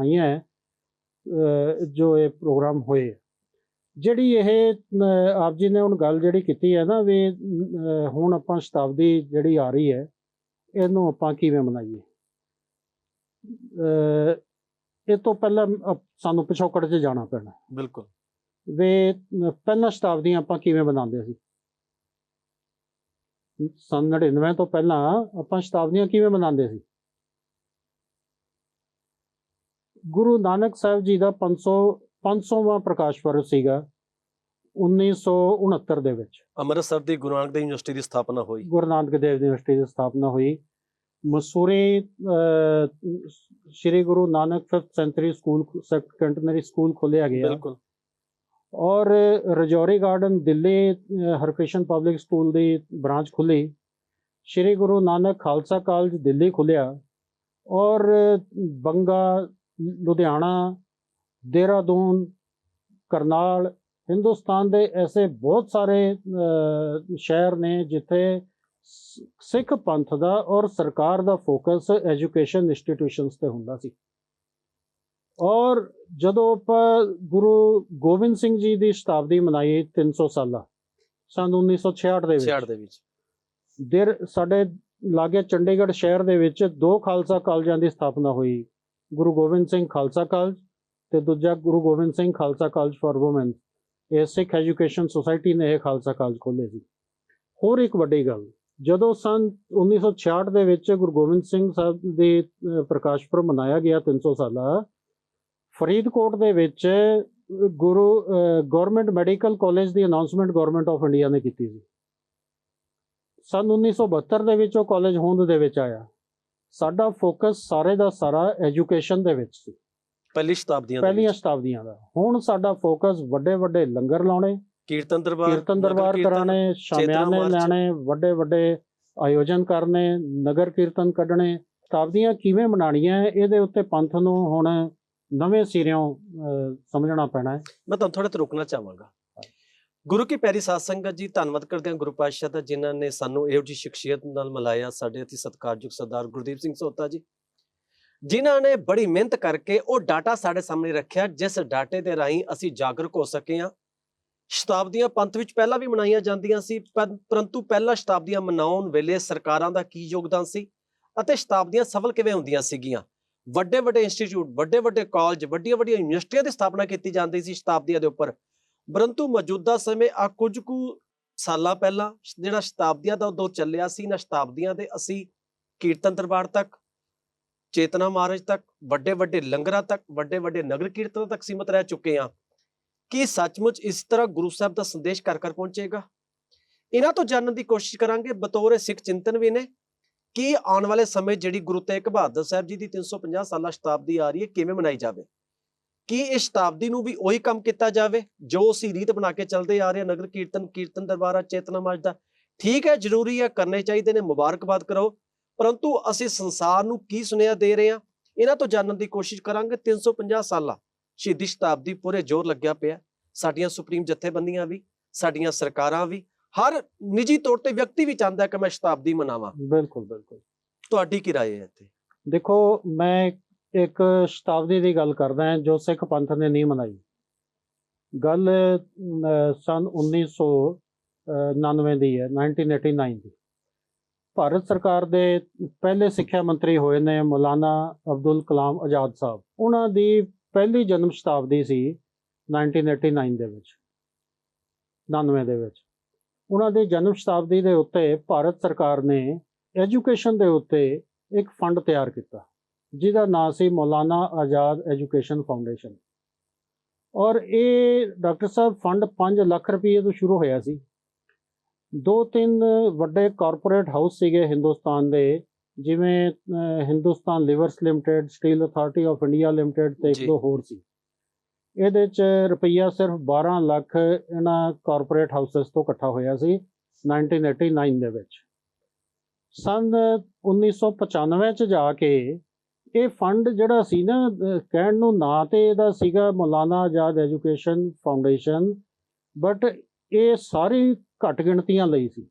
ਆਈਆਂ ਜੋ ਇਹ ਪ੍ਰੋਗਰਾਮ ਹੋਏ ਜਿਹੜੀ ਇਹ ਆਪ ਜੀ ਨੇ ਹੁਣ ਗੱਲ ਜਿਹੜੀ ਕੀਤੀ ਹੈ ਨਾ ਵੀ ਹੁਣ ਆਪਾਂ ਸ਼ਤਾਬਦੀ ਜਿਹੜੀ ਆ ਰਹੀ ਹੈ ਇਹਨੂੰ ਆਪਾਂ ਕਿਵੇਂ ਮਨਾਈਏ? ਇਹ ਤੋਂ ਪਹਿਲਾਂ ਸਾਨੂੰ ਪਿਛੋਕੜ 'ਚ ਜਾਣਾ ਪੈਣਾ। ਬਿਲਕੁਲ। ਵੇ ਪਹਿਲਾਂ ਸ਼ਤਾਬਦੀਆਂ ਆਪਾਂ ਕਿਵੇਂ ਬਣਾਉਂਦੇ ਸੀ? ਸੰਨ 99 ਤੋਂ ਪਹਿਲਾਂ ਆਪਾਂ ਸ਼ਤਾਬਦੀਆਂ ਕਿਵੇਂ ਬਣਾਉਂਦੇ ਸੀ? ਗੁਰੂ ਨਾਨਕ ਸਾਹਿਬ ਜੀ ਦਾ 500 500ਵਾਂ ਪ੍ਰਕਾਸ਼ ਪੁਰਬ ਸੀਗਾ 1969 ਦੇ ਵਿੱਚ। ਅੰਮ੍ਰਿਤਸਰ ਦੀ ਗੁਰੂ ਨਾਨਕ ਦੇਵ ਯੂਨੀਵਰਸਿਟੀ ਦੀ ਸਥਾਪਨਾ ਹੋਈ। ਗੁਰੂ ਨਾਨਕ ਦੇਵ ਯੂਨੀਵਰਸਿਟੀ ਦੀ ਸਥਾਪਨਾ ਹੋਈ। Mussoorie Shri Guru Nanak 5th century school secondary school ਖੋਲ੍ਹਿਆ ਗਿਆ। ਬਿਲਕੁਲ। ਔਰ Rajouri garden Delhi Harkrishan public school ਦੀ ਬ੍ਰਾਂਚ ਖੁੱਲੀ। ਸ਼੍ਰੀ ਗੁਰੂ ਨਾਨਕ ਖਾਲਸਾ ਕਾਲਜ ਦਿੱਲੀ ਖੁੱਲਿਆ। ਔਰ ਬੰਗਾ ਲੁਧਿਆਣਾ ਦੇਹਰਾਦੂਨ ਕਰਨਾਲ ਹਿੰਦੁਸਤਾਨ ਦੇ ਐਸੇ ਬਹੁਤ ਸਾਰੇ ਸ਼ਹਿਰ ਨੇ ਜਿੱਥੇ ਸਿੱਖ ਪੰਥ ਦਾ ਔਰ ਸਰਕਾਰ ਦਾ ਫੋਕਸ ਐਜੂਕੇਸ਼ਨ ਇੰਸਟੀਟਿਊਸ਼ਨਸ ਤੇ ਹੁੰਦਾ ਸੀ। ਔਰ ਜਦੋਂ ਆਪਾਂ ਗੁਰੂ ਗੋਬਿੰਦ ਸਿੰਘ ਜੀ ਦੀ ਸ਼ਤਾਬਦੀ ਮਨਾਈ 300 ਸਾਲਾ ਸੰਨ 1966 ਦੇ ਵਿੱਚ। ਦੇ ਵਿੱਚ। ਦੇਰ ਸਾਡੇ ਲਾਗੇ ਚੰਡੀਗੜ੍ਹ ਸ਼ਹਿਰ ਦੇ ਵਿੱਚ ਦੋ ਖਾਲਸਾ ਕਾਲਜਾਂ ਦੀ ਸਥਾਪਨਾ ਹੋਈ ਗੁਰੂ ਗੋਬਿੰਦ ਸਿੰਘ ਖਾਲਸਾ ਕਾਲਜ ਤੇ ਦੂਜਾ Guru Gobind Singh Khalsa college for women ਇਹ ਸਿੱਖ ਐਜੂਕੇਸ਼ਨ ਸੁਸਾਇਟੀ ਨੇ ਇਹ ਖਾਲਸਾ ਕਾਲਜ ਖੋਲ੍ਹੇ ਸੀ। ਹੋਰ ਇੱਕ ਵੱਡੀ ਗੱਲ, ਜਦੋਂ ਸੰਨ 1966 ਦੇ ਵਿੱਚ ਗੁਰੂ ਗੋਬਿੰਦ ਸਿੰਘ ਸਾਹਿਬ ਦੇ ਪ੍ਰਕਾਸ਼ ਪੁਰਬ ਮਨਾਇਆ ਗਿਆ 300 ਸਾਲਾ, ਫਰੀਦਕੋਟ ਦੇ ਵਿੱਚ ਗੁਰੂ ਗਵਰਨਮੈਂਟ ਮੈਡੀਕਲ ਕਾਲਜ ਦੀ ਅਨਾਉਂਸਮੈਂਟ ਗਵਰਨਮੈਂਟ ਆਫ ਇੰਡੀਆ ਨੇ ਕੀਤੀ ਸੀ। ਸੰਨ 1972 ਦੇ ਵਿੱਚ ਉਹ ਕਾਲਜ ਹੋਂਦ ਦੇ ਵਿੱਚ ਆਇਆ। ਸਾਡਾ ਫੋਕਸ ਸਾਰੇ ਦਾ ਸਾਰਾ ਐਜੂਕੇਸ਼ਨ ਦੇ ਵਿੱਚ ਸੀ। ਪਹਿਲੀ ਸ਼ਤਾਬਦੀਆਂ ਦੇ ਪਹਿਲੀਆਂ। ਸ਼ਤਾਬਦੀਆਂ ਦਾ। ਹੁਣ ਸਾਡਾ ਫੋਕਸ ਵੱਡੇ ਵੱਡੇ ਲੰਗਰ ਲਾਉਣੇ ਕੀਰਤਨ ਦਰਬਾਰ ਕੀਰਤਨ ਦਰਬਾਰ ਕਰਾਣੇ ਸ਼ਾਮਿਆਨੇ। ਲੈਣੇ ਵੱਡੇ ਵੱਡੇ ਆਯੋਜਨ ਕਰਨੇ ਨਗਰ ਕੀਰਤਨ ਕੱਢਣੇ। ਸ਼ਤਾਬਦੀਆਂ ਕਿਵੇਂ ਮਨਾਣੀਆਂ ਇਹਦੇ ਉੱਤੇ ਪੰਥ ਨੂੰ ਹੁਣ ਨਵੇਂ ਸਿਰਿਓਂ ਸਮਝਣਾ ਪੈਣਾ ਹੈ। ਮੈਂ ਤੁਹਾਨੂੰ ਥੋੜਾ ਤੇ ਰੁਕਣਾ ਚਾਹਾਂਗਾ। ਗੁਰੂ ਕੀ ਪਿਆਰੀ ਸਾਧ ਸੰਗਤ ਜੀ ਧੰਨਵਾਦ ਕਰਦੇ ਹਾਂ ਗੁਰੂ ਪਾਤਸ਼ਾਹ ਦਾ ਜਿਨ੍ਹਾਂ ਨੇ ਸਾਨੂੰ ਇਹੋ ਜਿਹੀ ਸ਼ਖਸੀਅਤ ਨਾਲ ਮਿਲਾਇਆ ਸਾਡੇ ਅਤੀ ਸਤਿਕਾਰਯੋਗ ਸਰਦਾਰ ਗੁਰਦੀਪ ਸਿੰਘ ਸੋਤਾ ਜੀ। ਜਿਨ੍ਹਾਂ ਨੇ ਬੜੀ ਮਿਹਨਤ ਕਰਕੇ ਉਹ ਡਾਟਾ ਸਾਡੇ ਸਾਹਮਣੇ ਰੱਖਿਆ, ਜਿਸ ਡਾਟੇ ਦੇ ਰਾਹੀਂ ਅਸੀਂ ਜਾਗਰੂਕ ਹੋ ਸਕੇ ਹਾਂ। ਸ਼ਤਾਬਦੀਆਂ ਪੰਥ ਵਿੱਚ ਪਹਿਲਾਂ ਵੀ ਮਨਾਈਆਂ ਜਾਂਦੀਆਂ ਸੀ ਪਰੰਤੂ ਪਹਿਲਾਂ ਸ਼ਤਾਬਦੀਆਂ ਮਨਾਉਣ ਵੇਲੇ ਸਰਕਾਰਾਂ ਦਾ ਕੀ ਯੋਗਦਾਨ ਸੀ ਅਤੇ ਸ਼ਤਾਬਦੀਆਂ ਸਫਲ ਕਿਵੇਂ ਹੁੰਦੀਆਂ ਸੀਗੀਆਂ? ਵੱਡੇ ਵੱਡੇ ਇੰਸਟੀਚਿਊਟ ਵੱਡੇ ਵੱਡੇ ਕਾਲਜ ਵੱਡੀਆਂ ਵੱਡੀਆਂ ਯੂਨੀਵਰਸਿਟੀਆਂ ਦੀ ਸਥਾਪਨਾ ਕੀਤੀ ਜਾਂਦੀ ਸੀ ਸ਼ਤਾਬਦੀਆਂ ਦੇ ਉੱਪਰ। ਪਰੰਤੂ ਮੌਜੂਦਾ ਸਮੇਂ ਆ ਕੁਝ ਕੁ ਸਾਲਾਂ ਪਹਿਲਾਂ, ਜਿਹੜਾ ਸ਼ਤਾਬਦੀਆਂ ਦਾ ਉਦੋਂ ਚੱਲਿਆ ਸੀ, ਨਾ ਸ਼ਤਾਬਦੀਆਂ ਦੇ ਅਸੀਂ ਕੀਰਤਨ ਦਰਬਾਰ ਤੱਕ ਚੇਤਨਾ ਮਾਰਜ ਤੱਕ, ਵੱਡੇ ਵੱਡੇ ਲੰਗਰਾਂ ਤੱਕ, ਵੱਡੇ ਵੱਡੇ ਨਗਰ ਕੀਰਤਨਾਂ ਤੱਕ ਸੀਮਤ ਰਹਿ ਚੁੱਕੇ ਹਾਂ। ਕੀ ਸੱਚਮੁੱਚ ਇਸ ਤਰ੍ਹਾਂ ਗੁਰੂ ਸਾਹਿਬ ਦਾ ਸੰਦੇਸ਼ ਘਰ ਘਰ ਪਹੁੰਚੇਗਾ? ਇਹਨਾਂ ਤੋਂ ਜਾਣਨ ਦੀ ਕੋਸ਼ਿਸ਼ ਕਰਾਂਗੇ, ਬਤੌਰ ਸਿੱਖ ਚਿੰਤਨ ਵੀ ਨੇ। ਕਿ ਆਉਣ ਵਾਲੇ ਸਮੇਂ ਜਿਹੜੀ ਗੁਰੂ ਤੇਗ ਬਹਾਦਰ ਸਾਹਿਬ ਜੀ ਦੀ 350 ਸਾਲਾ ਸ਼ਤਾਬਦੀ ਆ ਰਹੀ ਹੈ, ਕਿਵੇਂ ਮਨਾਈ ਜਾਵੇ? ਕੀ ਇਸ ਸ਼ਤਾਬਦੀ ਨੂੰ ਵੀ ਉਹੀ ਕੰਮ ਕੀਤਾ ਜਾਵੇ, ਜੋ ਅਸੀਂ ਰੀਤ ਬਣਾ ਕੇ ਚੱਲਦੇ ਆ ਰਹੇ ਹਾਂ, ਨਗਰ ਕੀਰਤਨ ਕੀਰਤਨ ਦਰਬਾਰਾ ਚੇਤਨਾ ਮਾਜ ਦਾ? ਠੀਕ ਹੈ, ਜ਼ਰੂਰੀ ਹੈ, ਕਰਨੇ ਚਾਹੀਦੇ ਨੇ, ਮੁਬਾਰਕਬਾਦ ਕਰੋ। ਪਰੰਤੂ ਅਸੀਂ ਸੰਸਾਰ ਨੂੰ ਕੀ ਸੁਨੇਹਾ ਦੇ ਰਹੇ ਹਾਂ ਇਹਨਾਂ ਤੋਂ ਜਾਣਨ ਦੀ ਕੋਸ਼ਿਸ਼ ਕਰਾਂਗੇ 350 ਸਾਲਾ ਸ਼ਹੀਦੀ ਸ਼ਤਾਬਦੀ ਪੂਰੇ ਜ਼ੋਰ ਲੱਗਿਆ ਪਿਆ ਸਾਡੀਆਂ ਸੁਪਰੀਮ ਜਥੇਬੰਦੀਆਂ ਵੀ ਸਾਡੀਆਂ ਸਰਕਾਰਾਂ ਵੀ ਹਰ ਨਿੱਜੀ ਤੌਰ ਤੇ ਵਿਅਕਤੀ ਵੀ ਚਾਹੁੰਦਾ ਹੈ ਕਿ ਮੈਂ ਸ਼ਤਾਬਦੀ ਮਨਾਵਾਂ ਬਿਲਕੁਲ ਬਿਲਕੁਲ ਤੁਹਾਡੀ ਕੀ رائے ਹੈ ਇੱਥੇ ਦੇਖੋ ਮੈਂ ਇੱਕ ਸ਼ਤਾਬਦੀ ਦੀ ਗੱਲ ਕਰਦਾ ਹਾਂ ਜੋ ਸਿੱਖ ਪੰਥ ਨੇ ਨਹੀਂ ਮਨਾਈ ਗੱਲ ਅਹ, ਸੰਨ 1999 ਦੀ ਹੈ 1989 ਦੀ ਭਾਰਤ ਸਰਕਾਰ ਦੇ ਪਹਿਲੇ ਸਿੱਖਿਆ ਮੰਤਰੀ ਹੋਏ ਨੇ ਮੌਲਾਨਾ ਅਬਦੁਲ ਕਲਾਮ ਆਜ਼ਾਦ ਸਾਹਿਬ। ਉਹਨਾਂ ਦੀ ਪਹਿਲੀ ਜਨਮ ਸ਼ਤਾਬਦੀ ਸੀ 1989 ਦੇ ਵਿੱਚ 99 ਦੇ ਵਿੱਚ। ਉਹਨਾਂ ਦੇ ਜਨਮ ਸ਼ਤਾਬਦੀ ਦੇ ਉੱਤੇ ਭਾਰਤ ਸਰਕਾਰ ਨੇ ਐਜੂਕੇਸ਼ਨ ਦੇ ਉੱਤੇ ਇੱਕ ਫੰਡ ਤਿਆਰ ਕੀਤਾ, ਜਿਹਦਾ ਨਾਂ ਸੀ ਮੌਲਾਨਾ ਆਜ਼ਾਦ ਐਜੂਕੇਸ਼ਨ ਫਾਊਂਡੇਸ਼ਨ ਔਰ ਇਹ ਡਾਕਟਰ ਸਾਹਿਬ ਫੰਡ 5 ਲੱਖ ਰੁਪਏ ਤੋਂ ਸ਼ੁਰੂ ਹੋਇਆ ਸੀ। ਦੋ ਤਿੰਨ ਵੱਡੇ ਕਾਰਪੋਰੇਟ ਹਾਊਸ ਸੀਗੇ ਹਿੰਦੁਸਤਾਨ ਦੇ ਜਿਵੇਂ Hindustan levers limited steel authority of India limited ਤੇ ਇੱਕ। ਦੋ ਹੋਰ ਸੀ ਇਹਦੇ ਚ ਰੁਪਈਆ ਸਿਰਫ 12 ਲੱਖ ਇਹਨਾਂ ਕਾਰਪੋਰੇਟ ਹਾਊਸਸ ਤੋਂ ਇਕੱਠਾ ਹੋਇਆ ਸੀ 1989 ਦੇ ਵਿੱਚ ਸੰਨ 1995 ਚ ਜਾ ਕੇ ਇਹ ਫੰਡ ਜਿਹੜਾ ਸੀ ਨਾ ਕਹਿਣ ਨੂੰ ਨਾਂ ਤੇ ਇਹਦਾ ਸੀਗਾ Maulana Azad education foundation but ਇਹ ਸਾਰੀ ਘੱਟ ਗਿਣਤੀਆਂ ਲਈ ਸੀ।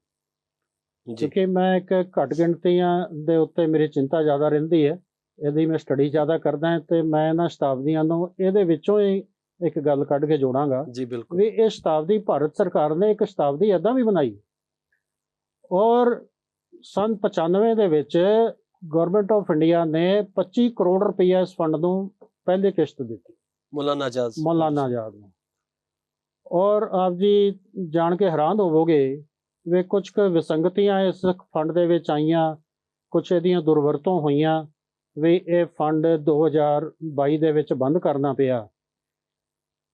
ਕਿਉਂਕਿ ਮੈਂ ਇੱਕ ਘੱਟ ਗਿਣਤੀਆਂ ਦੇ ਉੱਤੇ ਮੇਰੀ ਚਿੰਤਾ ਜ਼ਿਆਦਾ ਰਹਿੰਦੀ ਹੈ ਇਹਦੀ ਮੈਂ ਸਟੱਡੀ ਜ਼ਿਆਦਾ ਕਰਦਾ ਹਾਂ ਤੇ ਮੈਂ ਇਹਨਾਂ ਸ਼ਤਾਬਦੀਆਂ ਨੂੰ ਇਹਦੇ ਵਿੱਚੋਂ ਹੀ ਇੱਕ ਗੱਲ ਕੱਢ ਕੇ ਜੋੜਾਂਗਾ ਜੀ ਬਿਲਕੁਲ। ਵੀ ਇਹ ਸ਼ਤਾਬਦੀ ਭਾਰਤ ਸਰਕਾਰ ਨੇ ਇੱਕ ਸ਼ਤਾਬਦੀ ਏਦਾਂ ਵੀ ਬਣਾਈ। ਔਰ ਸੰਨ 95 ਦੇ ਵਿੱਚ ਗਵਰਨਮੈਂਟ ਆਫ ਇੰਡੀਆ ਨੇ 25 ਕਰੋੜ ਰੁਪਈਆ ਇਸ ਫੰਡ ਨੂੰ ਪਹਿਲੀ ਕਿਸ਼ਤ ਦਿੱਤੀ। ਮੌਲਾਨਾ ਆਜ਼ਾਦ। ਮੌਲਾਨਾ ਆਜ਼ਾਦ ਨੂੰ। ਔਰ ਆਪ ਜੀ ਜਾਣ ਕੇ ਹੈਰਾਨ ਹੋਵੋਗੇ ਵੀ ਕੁਝ ਕੁ ਵਿਸੰਗਤੀਆਂ ਇਸ ਫੰਡ ਦੇ ਵਿੱਚ ਆਈਆਂ ਕੁਝ ਇਹਦੀਆਂ ਦੁਰਵਰਤੋਂ ਹੋਈਆਂ ਵੀ ਇਹ ਫੰਡ 2022 ਦੇ ਵਿੱਚ ਬੰਦ ਕਰਨਾ ਪਿਆ।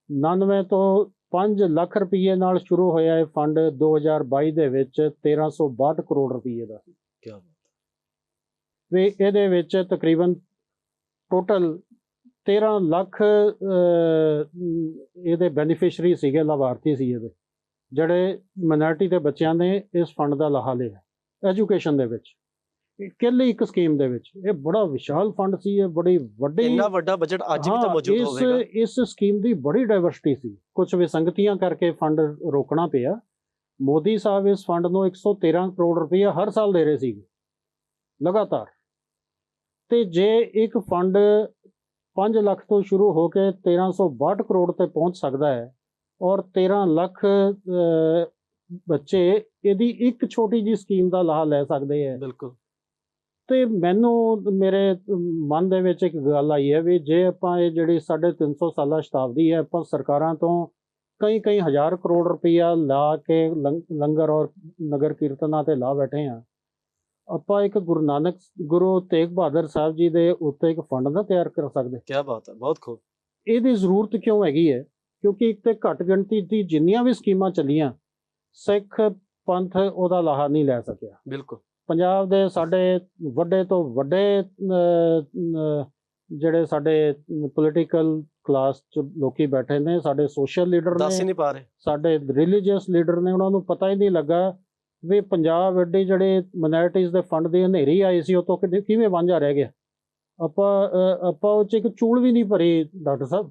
99 ਤੋਂ 5 ਲੱਖ ਰੁਪਏ ਨਾਲ ਸ਼ੁਰੂ ਹੋਇਆ ਇਹ ਫੰਡ 2022 ਦੇ ਵਿੱਚ 1362 ਕਰੋੜ ਰੁਪਏ ਦਾ। ਸੀ ਕੀ ਬਾਤ ਵੀ ਇਹਦੇ ਵਿੱਚ ਤਕਰੀਬਨ ਟੋਟਲ 13 ਲੱਖ ਇਹਦੇ ਬੈਨੀਫੀਸ਼ਰੀ ਸੀਗੇ ਲਾਭਾਰਥੀ ਸੀ ਇਹਦੇ ਜਿਹੜੇ ਮਿਨੋਰਟੀ ਦੇ ਬੱਚਿਆਂ ਨੇ ਇਸ ਫੰਡ ਦਾ ਲਾਹਾ ਲਿਆ ਐਜੂਕੇਸ਼ਨ ਦੇ ਵਿੱਚ। ਇਕੱਲੀ ਇੱਕ ਸਕੀਮ ਦੇ ਵਿੱਚ ਇਹ ਬੜਾ ਵਿਸ਼ਾਲ ਫੰਡ ਸੀ ਇਹ ਬੜੀ ਵੱਡੀ ਇੰਨਾ ਵੱਡਾ ਬਜਟ ਅੱਜ ਵੀ ਤਾਂ ਮੌਜੂਦ ਇਸ ਹੋਵੇਗਾ। ਇਸ ਸਕੀਮ ਦੀ ਬੜੀ ਡਾਈਵਰਸਿਟੀ ਸੀ। ਕੁਝ ਵਿਸੰਗਤੀਆਂ ਕਰਕੇ ਫੰਡ ਰੋਕਣਾ ਪਿਆ। ਮੋਦੀ ਸਾਹਿਬ ਇਸ ਫੰਡ ਨੂੰ 113 ਕਰੋੜ ਰੁਪਏ ਹਰ ਸਾਲ ਦੇ ਰਹੇ ਸੀ ਲਗਾਤਾਰ। ਤੇ ਜੇ ਇੱਕ ਫੰਡ 5 ਲੱਖ ਤੋਂ ਸ਼ੁਰੂ ਹੋ ਕੇ 1362 ਕਰੋੜ ਤੇ ਪਹੁੰਚ ਸਕਦਾ ਹੈ ਔਰ 13 ਲੱਖ ਬੱਚੇ ਇਹਦੀ ਇੱਕ ਛੋਟੀ ਜੀ ਸਕੀਮ ਦਾ ਲਾਹਾ ਲੈ ਸਕਦੇ ਹੈ। ਬਿਲਕੁਲ। ਤੇ ਮੈਨੂੰ ਮੇਰੇ ਮਨ ਦੇ ਵਿੱਚ ਇੱਕ ਗੱਲ ਆਈ ਹੈ ਵੀ ਜੇ ਆਪਾਂ ਇਹ ਜਿਹੜੀ 350 ਸਾਲਾ ਸ਼ਤਾਬਦੀ ਹੈ ਆਪਾਂ ਸਰਕਾਰਾਂ ਤੋਂ ਕਈ ਕਈ ਹਜ਼ਾਰ ਕਰੋੜ ਰੁਪਈਆ ਲਾ ਕੇ ਲੰਗ- ਲੰਗਰ ਔਰ ਨਗਰ ਕੀਰਤਨਾਂ ਤੇ ਲਾ ਬੈਠੇ ਆ ਆਪਾਂ ਇੱਕ ਗੁਰੂ ਨਾਨਕ ਗੁਰੂ ਤੇਗ ਬਹਾਦਰ ਸਾਹਿਬ ਜੀ ਦੇ ਉੱਤੇ ਇੱਕ ਫੰਡ ਨਾ ਤਿਆਰ ਕਰ ਸਕਦੇ। ਕੀ ਬਾਤ ਹੈ ਬਹੁਤ ਖੂਬ। ਇਹਦੀ ਜ਼ਰੂਰਤ ਕਿਉਂ ਹੈਗੀ ਹੈ? ਕਿਉਂਕਿ ਇੱਕ ਤੇ ਘੱਟ ਗਿਣਤੀ ਦੀ ਜਿੰਨੀਆਂ ਵੀ ਸਕੀਮਾਂ ਚੱਲੀਆਂ ਸਿੱਖ ਪੰਥ ਉਹਦਾ ਲਾਹਾ ਨਹੀਂ ਲੈ ਸਕਿਆ। ਬਿਲਕੁਲ। ਪੰਜਾਬ ਦੇ ਸਾਡੇ ਵੱਡੇ ਤੋਂ ਵੱਡੇ ਜਿਹੜੇ ਸਾਡੇ ਪੋਲੀਟੀਕਲ ਕਲਾਸ ਚ ਲੋਕੀ ਬੈਠੇ ਨੇ ਸਾਡੇ ਸੋਸ਼ਲ ਲੀਡਰ ਦੱਸ ਹੀ ਨੇ ਨਹੀਂ ਪਾ ਰਹੇ। ਸਾਡੇ ਰਿਲੀਜੀਅਸ ਲੀਡਰ ਨੇ ਉਹਨਾਂ ਨੂੰ ਪਤਾ ਹੀ ਨਹੀਂ ਲੱਗਾ ਵੀ ਪੰਜਾਬ ਐਡੀ ਜਿਹੜੇ ਮਿਨੋਰਿਟੀਜ਼ ਦੇ ਫੰਡ ਦੀ ਹਨੇਰੀ ਆਈ ਸੀ ਉਹ ਤੋਂ ਕਿਵੇਂ- ਕਿਵੇਂ ਵਾਂਝਾ ਰਹਿ ਗਿਆ ਆਪਾਂ ਅਹ, ਆਪਾਂ ਉਹ ਚ ਇੱਕ ਚੂਲ ਵੀ ਨਹੀਂ ਭਰੀ ਡਾਕਟਰ ਸਾਹਿਬ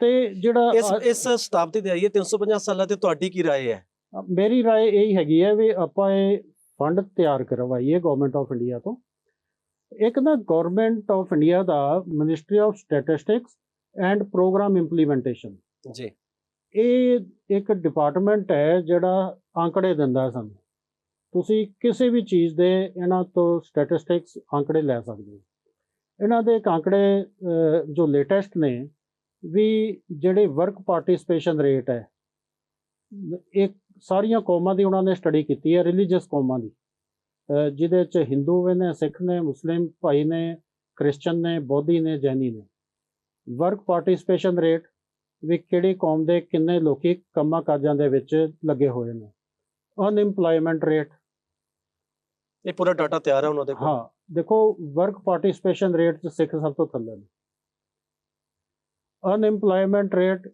ਤੇ ਜਿਹੜਾ ਇਸ ਅੱਜ- ਇਸ ਸ਼ਤਾਬਦੀ ਦੇ ਆਈਏ 350 ਸਾਲਾਂ ਤੇ ਤੁਹਾਡੀ ਕੀ رائے ਹੈ ਮੇਰੀ رائے ਇਹੀ ਹੈਗੀ ਹੈ ਵੀ ਆਪਾਂ ਇਹ ਫੰਡ ਤਿਆਰ ਕਰਵਾਈਏ ਗਵਰਨਮੈਂਟ ਆਫ ਇੰਡੀਆ ਤੋਂ ਇੱਕ ਨਾ government of India the ministry of statistics and programme implementation ਜੀ ਇਹ ਇੱਕ ਡਿਪਾਰਟਮੈਂਟ ਹੈ ਜਿਹੜਾ ਅੰਕੜੇ ਦਿੰਦਾ ਹੈ ਸਾਨੂੰ। ਤੁਸੀਂ ਕਿਸੇ ਵੀ ਚੀਜ਼ ਦੇ ਇਹਨਾਂ ਤੋਂ ਸਟੈਟਿਸਟਿਕਸ ਅੰਕੜੇ ਲੈ ਸਕਦੇ ਹੋ। ਇਹਨਾਂ ਦੇ ਇੱਕ ਅੰਕੜੇ ਜੋ ਲੇਟੈਸਟ ਨੇ, ਵੀ ਜਿਹੜੇ ਵਰਕ ਪਾਰਟਿਸਪੇਸ਼ਨ ਰੇਟ ਹੈ ਇੱਕ ਸਾਰੀਆਂ ਕੌਮਾਂ ਦੀ ਉਹਨਾਂ ਨੇ ਸਟੱਡੀ ਕੀਤੀ ਹੈ ਰਿਲੀਜੀਅਸ ਕੌਮਾਂ ਦੀ। ਜਿਹਦੇ ਚ ਹਿੰਦੂ ਵੀ ਨੇ ਸਿੱਖ ਨੇ ਮੁਸਲਿਮ ਭਾਈ ਨੇ ਕ੍ਰਿਸਚੀਅਨ ਨੇ ਬੋਧੀ ਨੇ ਜੈਨੀ ਨੇ। ਵਰਕ ਪਾਰਟਿਸਪੇਸ਼ਨ ਰੇਟ ਵੀ ਕਿਹੜੀ ਕੌਮ ਦੇ ਕਿੰਨੇ ਲੋਕੀ ਕੰਮਾਂ ਕਾਜਾਂ ਦੇ ਵਿੱਚ ਲੱਗੇ ਹੋਏ ਨੇ। ਅਨਇੰਪਲੋਇਮੈਂਟ ਰੇਟ ਇਹ ਪੂਰਾ ਡਾਟਾ ਤਿਆਰ ਹੈ ਉਹਨਾਂ ਦੇ ਕੋਲ। ਹਾਂ ਦੇਖੋ ਵਰਕ ਪਾਰਟਿਸਿਪੇਸ਼ਨ ਰੇਟ ਚ ਸਿੱਖ ਸਭ ਤੋਂ ਥੱਲੇ ਨੇ। ਅਨਇੰਪਲੋਇਮੈਂਟ ਰੇਟ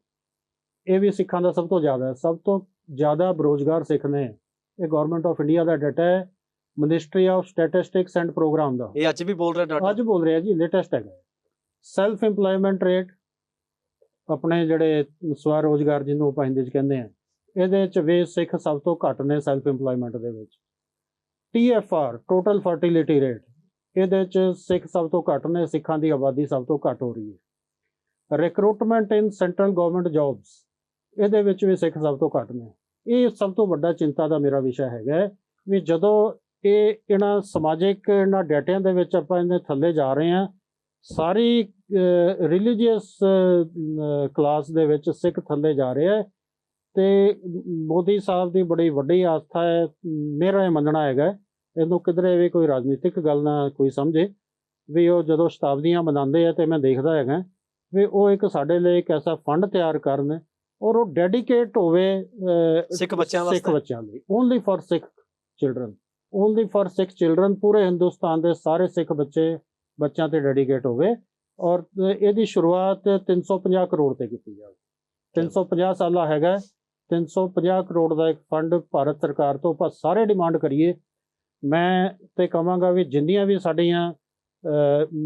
ਇਹ ਵੀ ਸਿੱਖਾਂ ਦਾ ਸਭ ਤੋਂ ਜ਼ਿਆਦਾ ਹੈ। ਸਭ ਤੋਂ ਜ਼ਿਆਦਾ ਬੇਰੁਜ਼ਗਾਰ ਸਿੱਖ ਨੇ। ਇਹ ਗਵਰਨਮੈਂਟ ਆਫ ਇੰਡੀਆ ਦਾ ਡਾਟਾ ਹੈ। Ministry of statistics and programme ਦਾ। ਇਹ ਅੱਜ ਵੀ ਬੋਲ ਰਿਹਾ ਡਾਟਾ ਅੱਜ ਬੋਲ ਰਿਹਾ ਜੀ ਲੇਟੈਸਟ ਹੈਗਾ। ਸੈਲਫ ਏਮਪਲੋਇਮੈਂਟ ਰੇਟ ਆਪਣੇ ਜਿਹੜੇ ਸਵੈ ਰੋਜ਼ਗਾਰ ਜਿਹਨੂੰ ਆਪਾਂ ਹਿੰਦੀ ਚ ਕਹਿੰਦੇ ਆ ਇਹਦੇ ਚ ਵੇ ਸਿੱਖ ਸਭ ਤੋਂ ਘੱਟ ਨੇ ਸੈਲਫ ਏਮਪਲੋਇਮੈਂਟ ਦੇ ਵਿੱਚ। TFR ਟੋਟਲ ਫਰਟੀਲਿਟੀ ਰੇਟ ਇਹਦੇ ਚ ਸਿੱਖ ਸਭ ਤੋਂ ਘੱਟ ਨੇ, ਸਿੱਖਾਂ ਦੀ ਆਬਾਦੀ ਸਭ ਤੋਂ ਘੱਟ ਹੋ ਰਹੀ ਹੈ। Recruitment in central government jobs ਇਹਦੇ ਵਿੱਚ ਵੀ ਸਿੱਖ ਸਭ ਤੋਂ ਘੱਟ ਨੇ। ਇਹ ਸਭ ਤੋਂ ਵੱਡਾ ਚਿੰਤਾ ਦਾ ਮੇਰਾ ਵਿਸ਼ਾ ਹੈਗਾ ਵੀ ਜਦੋਂ ਇਹ ਇਹਨਾਂ ਸਮਾਜਿਕ ਇਹਨਾਂ ਡਾਟਿਆਂ ਦੇ ਵਿੱਚ ਆਪਾਂ ਇਹਦੇ ਥੱਲੇ ਜਾ ਰਹੇ ਹਾਂ ਸਾਰੀ ਰਿਲੀਜੀਅਸ ਕਲਾਸ ਦੇ ਵਿੱਚ ਸਿੱਖ ਥੱਲੇ ਜਾ ਰਿਹਾ ਹੈ ਤੇ ਮੋਦੀ ਸਾਹਿਬ ਦੀ ਬੜੀ ਵੱਡੀ ਆਸਥਾ ਹੈ ਮੇਰਾ ਇਹ ਮੰਨਣਾ ਹੈਗਾ ਇਹਨੂੰ ਕਿਧਰੇ ਵੀ ਕੋਈ ਰਾਜਨੀਤਿਕ ਗੱਲ ਨਾ ਕੋਈ ਸਮਝੇ ਵੀ ਉਹ ਜਦੋਂ ਸ਼ਤਾਬਦੀਆਂ ਮਨਾਉਂਦੇ ਆ ਤੇ ਮੈਂ ਦੇਖਦਾ ਹੈਗਾ ਵੀ ਉਹ ਇੱਕ ਸਾਡੇ ਲਈ ਇੱਕ ਐਸਾ ਫੰਡ ਤਿਆਰ ਕਰਨ ਔਰ ਉਹ ਡੈਡੀਕੇਟ ਹੋਵੇ ਸਿੱਖ ਬੱਚਿਆਂ ਵਾਸਤੇ। ਸਿੱਖ ਬੱਚਿਆਂ ਲਈ। Only for Sikh children only for Sikh children ਪੂਰੇ ਹਿੰਦੁਸਤਾਨ ਦੇ ਸਾਰੇ ਸਿੱਖ ਬੱਚੇ ਬੱਚਿਆਂ ਤੇ ਡੈਡੀਕੇਟ ਹੋਵੇ ਔਰ ਇਹਦੀ ਸ਼ੁਰੂਆਤ 350 ਕਰੋੜ ਤੇ ਕੀਤੀ ਜਾਵੇ। 350 ਸਾਲਾ ਹੈਗਾ ਹੈ, 350 ਕਰੋੜ ਦਾ ਇੱਕ ਫੰਡ ਭਾਰਤ ਸਰਕਾਰ ਤੋਂ ਆਪਾਂ ਸਾਰੇ ਡਿਮਾਂਡ ਕਰੀਏ। ਮੈਂ ਤੇ ਕਹਾਂਗਾ ਵੀ ਜਿੰਨੀਆਂ ਵੀ ਸਾਡੀਆਂ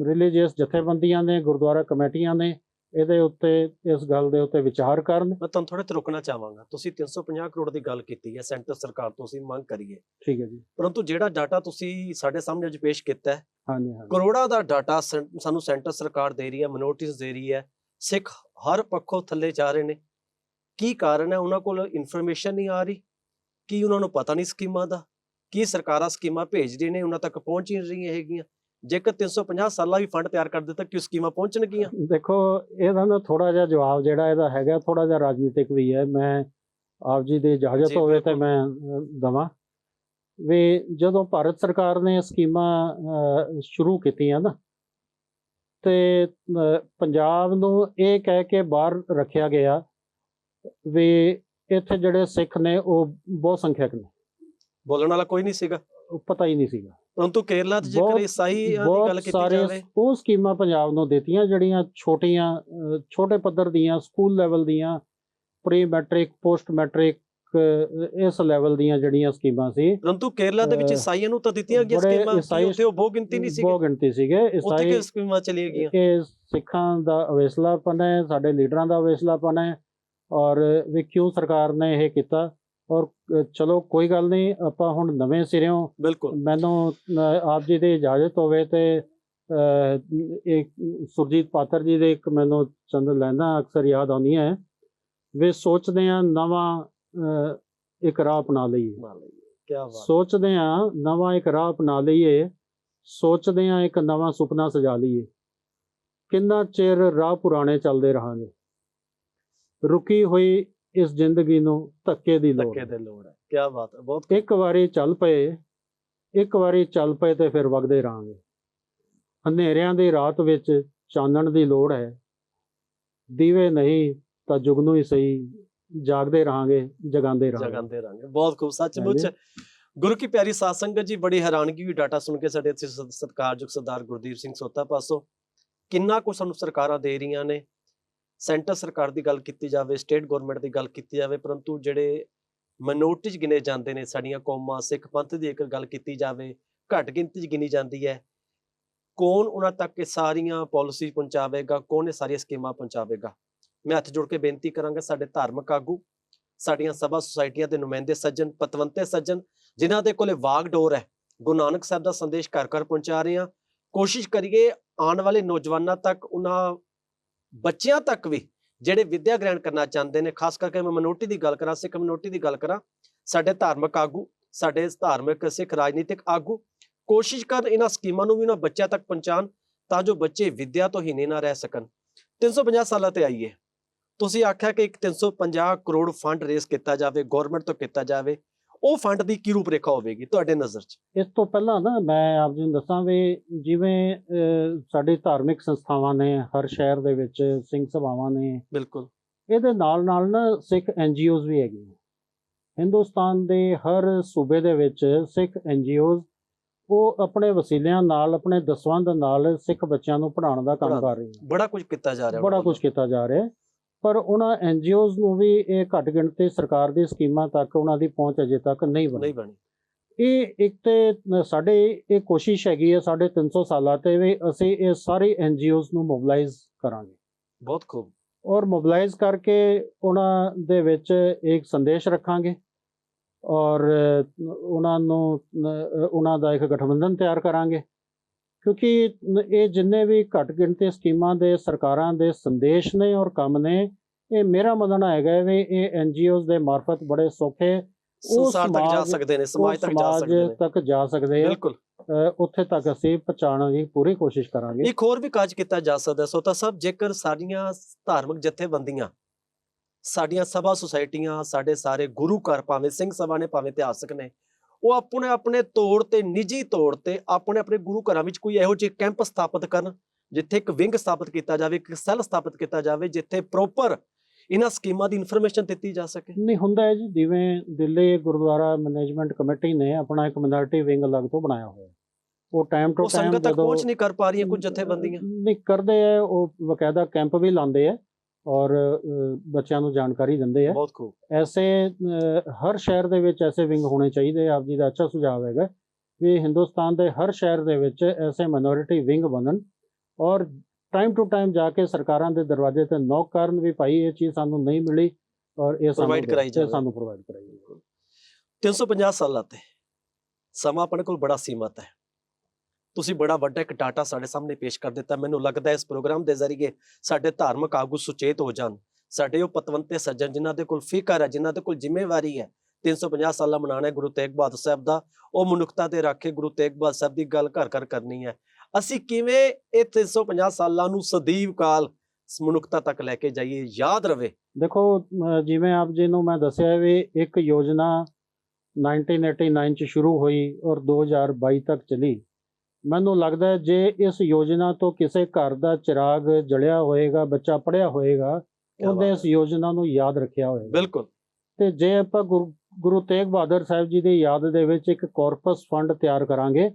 ਰਿਲੀਜੀਅਸ ਜਥੇਬੰਦੀਆਂ ਨੇ ਗੁਰਦੁਆਰਾ ਕਮੇਟੀਆਂ ਨੇ ਇਹਦੇ ਉੱਤੇ ਇਸ ਗੱਲ ਦੇ ਉੱਤੇ ਵਿਚਾਰ ਕਰਨ। ਮੈਂ ਤੁਹਾਨੂੰ ਥੋੜਾ ਤੇ ਰੁਕਣਾ ਚਾਹਾਂਗਾ। ਤੁਸੀਂ 350 ਕਰੋੜ ਦੀ ਗੱਲ ਕੀਤੀ ਹੈ ਸੈਂਟਰ ਸਰਕਾਰ ਤੋਂ ਅਸੀਂ ਮੰਗ ਕਰੀਏ। ਠੀਕ ਹੈ ਜੀ। ਪਰੰਤੂ ਜਿਹੜਾ ਡਾਟਾ ਤੁਸੀਂ ਸਾਡੇ ਸਾਹਮਣੇ ਅੱਜ ਪੇਸ਼ ਕੀਤਾ ਹੈ ਹਾਂਜੀ ਹਾਂਜੀ। ਕਰੋੜਾਂ ਦਾ ਡਾਟਾ ਸਾਨੂੰ ਸੈਂਟਰ ਸਰਕਾਰ ਦੇ ਰਹੀ ਹੈ ਮਿਨੋਰਟੀਜ਼ ਦੇ ਰਹੀ ਹੈ। ਸਿੱਖ ਹਰ ਪੱਖੋਂ ਥੱਲੇ ਜਾ ਰਹੇ ਨੇ। ਕੀ ਕਾਰਨ ਹੈ? ਉਹਨਾਂ ਕੋਲ ਇਨਫੋਰਮੇਸ਼ਨ ਨਹੀਂ ਆ ਰਹੀ। ਕੀ ਉਹਨਾਂ ਨੂੰ ਪਤਾ ਨਹੀਂ ਸਕੀਮਾਂ ਦਾ? ਕੀ ਸਰਕਾਰਾਂ ਸਕੀਮਾਂ ਭੇਜਦੀਆਂ ਨੇ? ਉਹਨਾਂ ਤੱਕ ਪਹੁੰਚ ਨਹੀਂ ਰਹੀਆਂ ਹੈਗੀਆਂ। ਜੇਕਰ 350 ਸਾਲਾਂ ਵੀ ਫੰਡ ਤਿਆਰ ਕਰ ਦਿੱਤਾ ਕਿ ਸਕੀਮਾਂ ਪਹੁੰਚਣਗੀਆਂ? ਦੇਖੋ ਇਹਦਾ ਨਾ ਥੋੜਾ ਜਿਹਾ ਜਵਾਬ ਜਿਹੜਾ ਇਹਦਾ ਹੈਗਾ ਥੋੜਾ ਜਿਹਾ ਰਾਜਨੀਤਿਕ ਵੀ ਹੈ। ਮੈਂ ਆਪ ਜੀ ਦੀ ਇਜਾਜ਼ਤ ਹੋਵੇ ਤੇ। ਮੈਂ ਦਵਾਂ। ਵੀ ਜਦੋਂ ਭਾਰਤ ਸਰਕਾਰ ਨੇ ਸਕੀਮਾਂ ਸ਼ੁਰੂ ਕੀਤੀਆਂ ਨਾ ਤੇ ਪੰਜਾਬ ਨੂੰ ਇਹ ਕਹਿ ਕੇ ਬਾਹਰ ਰੱਖਿਆ ਗਿਆ ਵੀ ਇੱਥੇ ਜਿਹੜੇ ਸਿੱਖ ਨੇ ਉਹ ਬਹੁਤ ਸੰਖਿਅਕ ਨੇ। ਬੋਲਣ ਵਾਲਾ ਕੋਈ ਨਹੀਂ ਸੀਗਾ? ਉਹ ਪਤਾ ਹੀ ਨਹੀਂ ਸੀਗਾ। ਪਰੰਤੂ ਕੇਰਲਾ 'ਚ ਜੇਕਰ ਈਸਾਈ ਦੀ ਗੱਲ ਕੀਤੀ ਸਾਰੇ ਜਾਵੇ। ਉਹ ਸਕੀਮਾਂ ਪੰਜਾਬ ਨੂੰ ਦਿੱਤੀਆਂ ਜਿਹੜੀਆਂ ਛੋਟੀਆਂ ਛੋਟੇ ਪੱਧਰ ਦੀਆਂ ਸਕੂਲ ਲੈਵਲ ਦੀਆਂ ਪ੍ਰੀ ਮੈਟ੍ਰਿਕ ਪੋਸਟ ਮੈਟ੍ਰਿਕ ਇਸ ਲੈਵਲ ਦੀਆਂ ਜਿਹੜੀਆਂ ਸਕੀਮਾਂ ਸੀ ਪਰੰਤੂ ਕੇਰਲਾ ਦੇ ਵਿੱਚ ਈਸਾਈਆਂ ਨੂੰ ਤਾਂ ਦਿੱਤੀਆਂ ਗਈਆਂ ਸਕੀਮਾਂ ਉੱਥੇ ਉਹ ਬਹੁ ਗਿਣਤੀ ਨਹੀਂ ਸੀਗੇ? ਬਹੁਤ ਗਿਣਤੀ ਸੀਗੇ। ਉੱਥੇ ਈਸਾਈ ਕਿ ਸਕੀਮਾਂ ਚਲੀਆਂ ਗਈਆਂ? ਇਹ ਸਿੱਖਾਂ ਦਾ ਅਵੇਸਲਾਪਨ ਹੈ ਸਾਡੇ ਲੀਡਰਾਂ ਦਾ ਅਵੇਸਲਾਪਨ ਹੈ ਔਰ ਵੀ ਕਿਉਂ ਸਰਕਾਰ ਨੇ ਇਹ ਕੀਤਾ? ਔਰ ਚਲੋ ਕੋਈ ਗੱਲ ਨਹੀਂ ਆਪਾਂ ਹੁਣ ਨਵੇਂ ਸਿਰਿਓਂ ਬਿਲਕੁਲ। ਮੈਨੂੰ ਆਪ ਜੀ ਦੀ ਇਜਾਜ਼ਤ ਹੋਵੇ ਤੇ ਇੱਕ ਸੁਰਜੀਤ ਪਾਤਰ ਜੀ ਦੇ ਇੱਕ ਮੈਨੂੰ ਚੰਦ ਲੈਣਾ ਅਕਸਰ ਯਾਦ ਆਉਂਦੀਆਂ ਹੈ। ਵੀ ਸੋਚਦੇ ਆ ਨਵਾਂ ਇੱਕ ਰਾਹ ਅਪਣਾ ਲਈਏ। ਕੀ ਬਾਤ। ਸੋਚਦੇ ਆ ਨਵਾਂ ਇੱਕ ਰਾਹ ਅਪਣਾ ਲਈਏ। ਸੋਚਦੇ ਆ ਇੱਕ ਨਵਾਂ ਸੁਪਨਾ ਸਜਾ ਲਈਏ। ਕਿੰਨਾ ਚਿਰ ਰਾਹ ਪੁਰਾਣੇ ਚੱਲਦੇ ਰਹਾਂਗੇ। ਰੁਕੀ ਹੋਈ ਇਸ ਜ਼ਿੰਦਗੀ ਨੂੰ ਧੱਕੇ ਦੀ ਲੋੜ ਧੱਕੇ ਹੈ। ਦੇ ਲੋੜ ਹੈ। ਕੀ ਬਾਤ ਹੈ। ਬਹੁਤ ਇੱਕ ਵਾਰੀ ਚੱਲ ਪਏ ਇੱਕ ਵਾਰੀ ਚੱਲ ਪਏ ਤੇ ਫਿਰ ਵਗਦੇ ਰਹਾਂਗੇ। ਹਨੇਰਿਆਂ ਦੀ ਰਾਤ ਵਿੱਚ ਚਾਨਣ ਦੀ ਲੋੜ ਹੈ। ਦੀਵੇ ਨਹੀਂ ਤਾਂ ਜੁਗਨੂ ਹੀ ਸਹੀ ਜਾਗਦੇ ਰਹਾਂਗੇ ਜਗਾਉਂਦੇ ਰਹਾਂਗੇ। ਜਗਾਉਂਦੇ ਰਹਾਂਗੇ। ਬਹੁਤ ਖੂਬ ਸੱਚਮੁੱਚ ਗੁਰੂ ਕੀ ਪਿਆਰੀ ਸਾਧ ਸੰਗਤ ਜੀ ਬੜੀ ਹੈਰਾਨਗੀ ਹੋਈ ਡਾਟਾ ਸੁਣ ਕੇ ਸਾਡੇ ਇੱਥੇ ਸਤ- ਸਤਿਕਾਰਯੋਗ ਸਰਦਾਰ ਗੁਰਦੀਪ ਸਿੰਘ ਸੋਤਾ ਪਾਸੋਂ। ਕਿੰਨਾ ਕੁ ਸਾਨੂੰ ਸਰਕਾਰਾਂ ਦੇ ਰਹੀਆਂ ਨੇ। ਸੈਂਟਰ ਸਰਕਾਰ ਦੀ ਗੱਲ ਕੀਤੀ ਜਾਵੇ ਸਟੇਟ ਗਵਰਨਮੈਂਟ ਦੀ ਗੱਲ ਕੀਤੀ ਜਾਵੇ ਪਰੰਤੂ ਜਿਹੜੇ ਮਿਨੋਰਟੀ 'ਚ ਗਿਣੇ ਜਾਂਦੇ ਨੇ ਸਾਡੀਆਂ ਕੌਮਾਂ ਸਿੱਖ ਪੰਥ ਦੀ ਇੱਕ ਗੱਲ ਕੀਤੀ ਜਾਵੇ ਘੱਟ ਗਿਣਤੀ 'ਚ ਗਿਣੀ ਜਾਂਦੀ ਹੈ। ਕੌਣ ਉਹਨਾਂ ਤੱਕ ਇਹ ਸਾਰੀਆਂ ਪਾਲਿਸੀ ਪਹੁੰਚਾਵੇਗਾ ਕੌਣ ਇਹ ਸਾਰੀਆਂ ਸਕੀਮਾਂ ਪਹੁੰਚਾਵੇਗਾ? ਮੈਂ ਹੱਥ ਜੋੜ ਕੇ ਬੇਨਤੀ ਕਰਾਂਗਾ ਸਾਡੇ ਧਾਰਮਿਕ ਆਗੂ, ਸਾਡੀਆਂ ਸਭਾ ਸੁਸਾਇਟੀਆਂ ਦੇ ਨੁਮਾਇੰਦੇ ਸੱਜਣ, ਪਤਵੰਤੇ ਸੱਜਣ, ਜਿਨ੍ਹਾਂ ਦੇ ਕੋਲੇ ਵਾਗ ਡੋਰ ਹੈ, ਗੁਰੂ ਨਾਨਕ ਸਾਹਿਬ ਦਾ ਸੰਦੇਸ਼ ਘਰ ਘਰ ਪਹੁੰਚਾ ਰਹੇ ਹਾਂ। ਕੋਸ਼ਿਸ਼ ਕਰੀਏ ਆਉਣ ਵਾਲੇ ਨੌਜਵਾਨਾਂ ਤੱਕ, ਉਹਨਾਂ ਬੱਚਿਆਂ ਤੱਕ ਵੀ ਜਿਹੜੇ ਵਿੱਦਿਆ ਗ੍ਰਹਿਣ ਕਰਨਾ ਚਾਹੁੰਦੇ ਨੇ, ਖਾਸ ਕਰਕੇ ਮੈਂ ਮਨੋਰਟੀ ਦੀ ਗੱਲ ਕਰਾਂ, ਸਿੱਖ ਮਨੋਰਟੀ ਦੀ ਗੱਲ ਕਰਾਂ, ਸਾਡੇ ਧਾਰਮਿਕ ਆਗੂ, ਸਾਡੇ ਧਾਰਮਿਕ ਸਿੱਖ ਰਾਜਨੀਤਿਕ ਆਗੂ, ਕੋਸ਼ਿਸ਼ ਕਰਨ ਇਹਨਾਂ ਸਕੀਮਾਂ ਨੂੰ ਵੀ ਉਹਨਾਂ ਬੱਚਿਆਂ ਤੱਕ ਪਹੁੰਚਾਉਣ ਤਾਂ ਜੋ ਬੱਚੇ ਵਿੱਦਿਆ ਤੋਂ ਹੀਨੇ ਨਾ ਰਹਿ ਸਕਣ। 350 ਸਾਲਾਂ ਤੇ ਆਈਏ। ਤੁਸੀਂ ਆਖਿਆ ਕਿ ਇੱਕ 350 ਕਰੋੜ ਫੰਡ ਰੇਸ ਕੀਤਾ ਜਾਵੇ ਗਵਰਨਮੈਂਟ ਤੋਂ ਕੀਤਾ ਜਾਵੇ ਉਹ ਫੰਡ ਦੀ ਕੀ ਰੂਪਰੇਖਾ ਹੋਵੇਗੀ ਤੁਹਾਡੇ ਨਜ਼ਰ 'ਚ ਇਸ ਤੋਂ ਪਹਿਲਾਂ ਨਾ ਮੈਂ ਆਪ ਜੀ ਨੂੰ ਦੱਸਾਂ ਵੀ ਜਿਵੇਂ ਸਾਡੀ ਧਾਰਮਿਕ ਸੰਸਥਾਵਾਂ ਨੇ ਹਰ ਸ਼ਹਿਰ ਦੇ ਵਿੱਚ ਸਿੰਘ ਸਭਾਵਾਂ ਨੇ ਬਿਲਕੁਲ ਇਹਦੇ ਨਾਲ ਨਾਲ ਨਾ ਸਿੱਖ ਐਨਜੀਓਜ਼ ਵੀ ਹੈਗੀਆਂ ਹਿੰਦੁਸਤਾਨ ਦੇ ਹਰ ਸੂਬੇ ਦੇ ਵਿੱਚ ਸਿੱਖ ਐਨਜੀਓਜ਼ ਉਹ ਆਪਣੇ ਵਸੀਲਿਆਂ ਨਾਲ ਆਪਣੇ ਦਸਵੰਧ ਨਾਲ ਸਿੱਖ ਬੱਚਿਆਂ ਨੂੰ ਪੜ੍ਹਾਉਣ ਦਾ ਕੰਮ। ਕਰ ਰਹੀਆਂ ਬੜਾ ਕੁਝ ਕੀਤਾ ਜਾ ਰਿਹਾ ਬੜਾ ਕੁਝ ਕੀਤਾ ਜਾ ਰਿਹਾ ਹੈ। ਪਰ ਉਹਨਾਂ ਐਨਜੀਓਜ਼ ਨੂੰ ਵੀ ਇਹ ਘੱਟ ਗਿਣਤੀ ਸਰਕਾਰ ਦੀ ਸਕੀਮਾਂ ਤੱਕ ਉਹਨਾਂ ਦੀ ਪਹੁੰਚ ਅਜੇ ਤੱਕ ਨਹੀਂ। ਬਣੀ। ਨਹੀਂ ਬਣੀ। ਇਹ ਇੱਕ ਤੇ ਸਾਡੇ ਇਹ ਕੋਸ਼ਿਸ਼ ਹੈਗੀ ਹੈ ਸਾਡੇ 300 ਸਾਲਾਂ ਤੇ ਵੀ ਅਸੀਂ ਇਹ ਸਾਰੇ ਐਨਜੀਓਜ਼ ਨੂੰ ਮੋਬਿਲਾਈਜ਼ ਕਰਾਂਗੇ। ਬਹੁਤ ਖੂਬ। ਔਰ ਮੋਬਿਲਾਈਜ਼ ਕਰਕੇ ਉਹਨਾਂ ਦੇ ਵਿੱਚ ਇੱਕ ਸੰਦੇਸ਼ ਰੱਖਾਂਗੇ ਔਰ ਉਹਨਾਂ ਨੂੰ ਉਹਨਾਂ ਦਾ ਇੱਕ ਗਠਬੰਧਨ ਤਿਆਰ ਕਰਾਂਗੇ। ਕਿਉਂਕਿ ਇਹ ਜਿੰਨੇ ਵੀ ਘੱਟ ਗਿਣਤੀ ਸਕੀਮਾਂ ਦੇ ਸਰਕਾਰਾਂ ਦੇ ਸੰਦੇਸ਼ ਨੇ ਔਰ ਕੰਮ ਨੇ ਇਹ ਮੇਰਾ ਮੰਨਣਾ ਹੈਗਾ ਵੀ ਇਹ ਐਨਜੀਓਜ਼ ਦੇ ਮਾਰਫਤ ਬੜੇ ਸੌਖੇ ਉਹ ਸੰਸਾਰ ਤੱਕ ਜਾ ਸਮਾਜ- ਸਕਦੇ ਨੇ ਉਹ ਸਮਾਜ ਤੱਕ ਜਾ ਸਕਦੇ ਨੇ। ਤੱਕ ਜਾ ਸਕਦੇ ਆ। ਬਿਲਕੁਲ। ਅ, ਉੱਥੇ ਤੱਕ ਅਸੀਂ ਪਹੁੰਚਾਉਣ ਦੀ ਪੂਰੀ ਕੋਸ਼ਿਸ਼ ਕਰਾਂਗੇ। ਇੱਕ ਹੋਰ ਵੀ ਕਾਜ ਕੀਤਾ ਜਾ ਸਕਦਾ ਹੈ। ਸੋਤਾ ਸਾਹਿਬ ਜੇਕਰ ਸਾਡੀਆਂ ਧਾਰਮਿਕ ਜਥੇਬੰਦੀਆਂ ਸਾਡੀਆਂ ਸਭਾ ਸੁਸਾਇਟੀਆਂ ਸਾਡੇ ਸਾਰੇ ਗੁਰੂ ਘਰ ਭਾਵੇਂ ਸਿੰਘ ਸਭਾ ਨੇ ਭਾਵੇਂ ਇਤਿਹਾਸਕ ਨੇ ਉਹ ਆਪਣੇ ਆਪਣੇ ਤੌਰ ਤੇ ਨਿੱਜੀ ਤੌਰ ਤੇ ਆਪਣੇ ਆਪਣੇ ਗੁਰੂ ਘਰਾਂ ਵਿੱਚ ਕੋਈ ਇਹੋ ਜਿਹੇ ਕੈਂਪ ਸਥਾਪਿਤ ਕਰਨ ਜਿੱਥੇ ਇੱਕ ਵਿੰਗ ਸਥਾਪਿਤ ਕੀਤਾ ਜਾਵੇ ਇੱਕ ਸੈੱਲ ਸਥਾਪਿਤ ਕੀਤਾ ਜਾਵੇ ਜਿੱਥੇ ਪ੍ਰੋਪਰ ਇਹਨਾਂ ਸਕੀਮਾਂ ਦੀ ਇਨਫੋਰਮੇਸ਼ਨ ਦਿੱਤੀ ਜਾ ਸਕੇ। ਨਹੀਂ ਹੁੰਦਾ ਹੈ ਜੀ ਜਿਵੇਂ ਦਿੱਲੀ ਗੁਰਦੁਆਰਾ ਮੈਨੇਜਮੈਂਟ ਕਮੇਟੀ ਨੇ ਆਪਣਾ ਇੱਕ ਮਿਨੋਰਟੀ ਵਿੰਗ ਅਲੱਗ ਤੋਂ ਬਣਾਇਆ ਹੋਇਆ। ਉਹ ਟਾਈਮ ਟੂ ਉਹ ਟਾਈਮ ਸੰਗਤ ਤੱਕ ਪਹੁੰਚ ਨਹੀਂ ਕਰ ਪਾ ਰਹੀਆਂ ਕੁਝ ਜਥੇਬੰਦੀਆਂ। ਨਹੀਂ ਕਰਦੇ ਆ ਉਹ ਬਕਾਇਦਾ ਕੈਂਪ ਵੀ ਲਾਉਂਦੇ ਆ ਔਰ ਬੱਚਿਆਂ ਨੂੰ ਜਾਣਕਾਰੀ ਦਿੰਦੇ ਆ ਬਹੁਤ ਖੂਬ ਐਸੇ ਹਰ ਸ਼ਹਿਰ ਦੇ ਵਿੱਚ ਐਸੇ ਵਿੰਗ ਹੋਣੇ ਚਾਹੀਦੇ ਆ। ਆਪ ਜੀ ਦਾ ਅੱਛਾ ਸੁਝਾਅ ਹੈਗਾ ਵੀ ਹਿੰਦੁਸਤਾਨ ਦੇ ਹਰ ਸ਼ਹਿਰ ਦੇ ਵਿੱਚ ਐਸੇ ਮਿਨੋਰਿਟੀ ਵਿੰਗ ਬਣਨ ਔਰ ਟਾਈਮ ਟੂ ਟਾਈਮ ਜਾ ਕੇ ਸਰਕਾਰਾਂ ਦੇ ਦਰਵਾਜ਼ੇ ਤੇ ਨੌਕ ਕਰਨ ਵੀ ਭਾਈ ਇਹ ਚੀਜ਼ ਸਾਨੂੰ ਨਹੀਂ ਮਿਲੀ ਔਰ ਇਹ ਸਾਨੂੰ ਕਰਾਈ ਜਾਵੇ। ਸਾਨੂੰ ਪ੍ਰੋਵਾਈਡ ਕਰਾਈ ਜਾਵੇ 350 ਸਾਲਾਂ ਤੇ ਸਮਾਂ ਆਪਣੇ ਕੋਲ ਬੜਾ ਸੀਮਤ ਹੈ ਤੁਸੀਂ ਬੜਾ ਵੱਡਾ ਇੱਕ ਡਾਟਾ ਸਾਡੇ ਸਾਹਮਣੇ ਪੇਸ਼ ਕਰ ਦਿੱਤਾ। ਮੈਨੂੰ ਲੱਗਦਾ ਇਸ ਪ੍ਰੋਗਰਾਮ ਦੇ ਜ਼ਰੀਏ ਸਾਡੇ ਧਾਰਮਿਕ ਆਗੂ ਸੁਚੇਤ ਹੋ ਜਾਣ। ਸਾਡੇ ਉਹ ਪਤਵੰਤੇ ਸੱਜਣ ਜਿਨ੍ਹਾਂ ਦੇ ਕੋਲ ਫਿਕਰ ਹੈ, ਜਿਨ੍ਹਾਂ ਦੇ ਕੋਲ ਜ਼ਿੰਮੇਵਾਰੀ ਹੈ 350 ਸਾਲਾਂ ਮਨਾਣਾ ਗੁਰੂ ਤੇਗ ਬਹਾਦਰ ਸਾਹਿਬ ਦਾ। ਉਹ ਮਨੁੱਖਤਾ ਤੇ ਰੱਖ ਕੇ ਗੁਰੂ ਤੇਗ ਬਹਾਦਰ ਸਾਹਿਬ ਦੀ ਗੱਲ ਘਰ ਘਰ ਕਰਨੀ ਹੈ। ਅਸੀਂ ਕਿਵੇਂ ਇਹ 350 ਸਾਲਾਂ ਨੂੰ ਸਦੀਵ ਕਾਲ ਮਨੁੱਖਤਾ ਤੱਕ ਲੈ ਕੇ ਜਾਈਏ, ਯਾਦ ਰਵੇ? ਦੇਖੋ ਜਿਵੇਂ ਆਪ ਜੀ ਨੂੰ ਮੈਂ ਦੱਸਿਆ ਵੀ ਇੱਕ ਯੋਜਨਾ 1989 ਚ ਸ਼ੁਰੂ ਹੋਈ ਔਰ 2022 ਤੱਕ ਚਲੀ। ਮੈਨੂੰ ਲੱਗਦਾ ਹੈ ਜੇ ਇਸ ਯੋਜਨਾ ਤੋਂ ਕਿਸੇ ਘਰ ਦਾ ਚਿਰਾਗ ਜਲਿਆ ਹੋਏਗਾ ਬੱਚਾ ਪੜਿਆ ਹੋਏਗਾ ਉਹਨੇ ਇਸ ਯੋਜਨਾ ਨੂੰ ਯਾਦ ਰੱਖਿਆ ਹੋਏਗਾ। ਬਿਲਕੁਲ। ਤੇ ਜੇ ਆਪਾਂ ਗੁਰੂ ਤੇਗ ਬਹਾਦਰ ਸਾਹਿਬ ਜੀ ਦੀ ਯਾਦ ਦੇ ਵਿੱਚ ਇੱਕ ਕਾਰਪਸ ਫੰਡ ਤਿਆਰ ਕਰਾਂਗੇ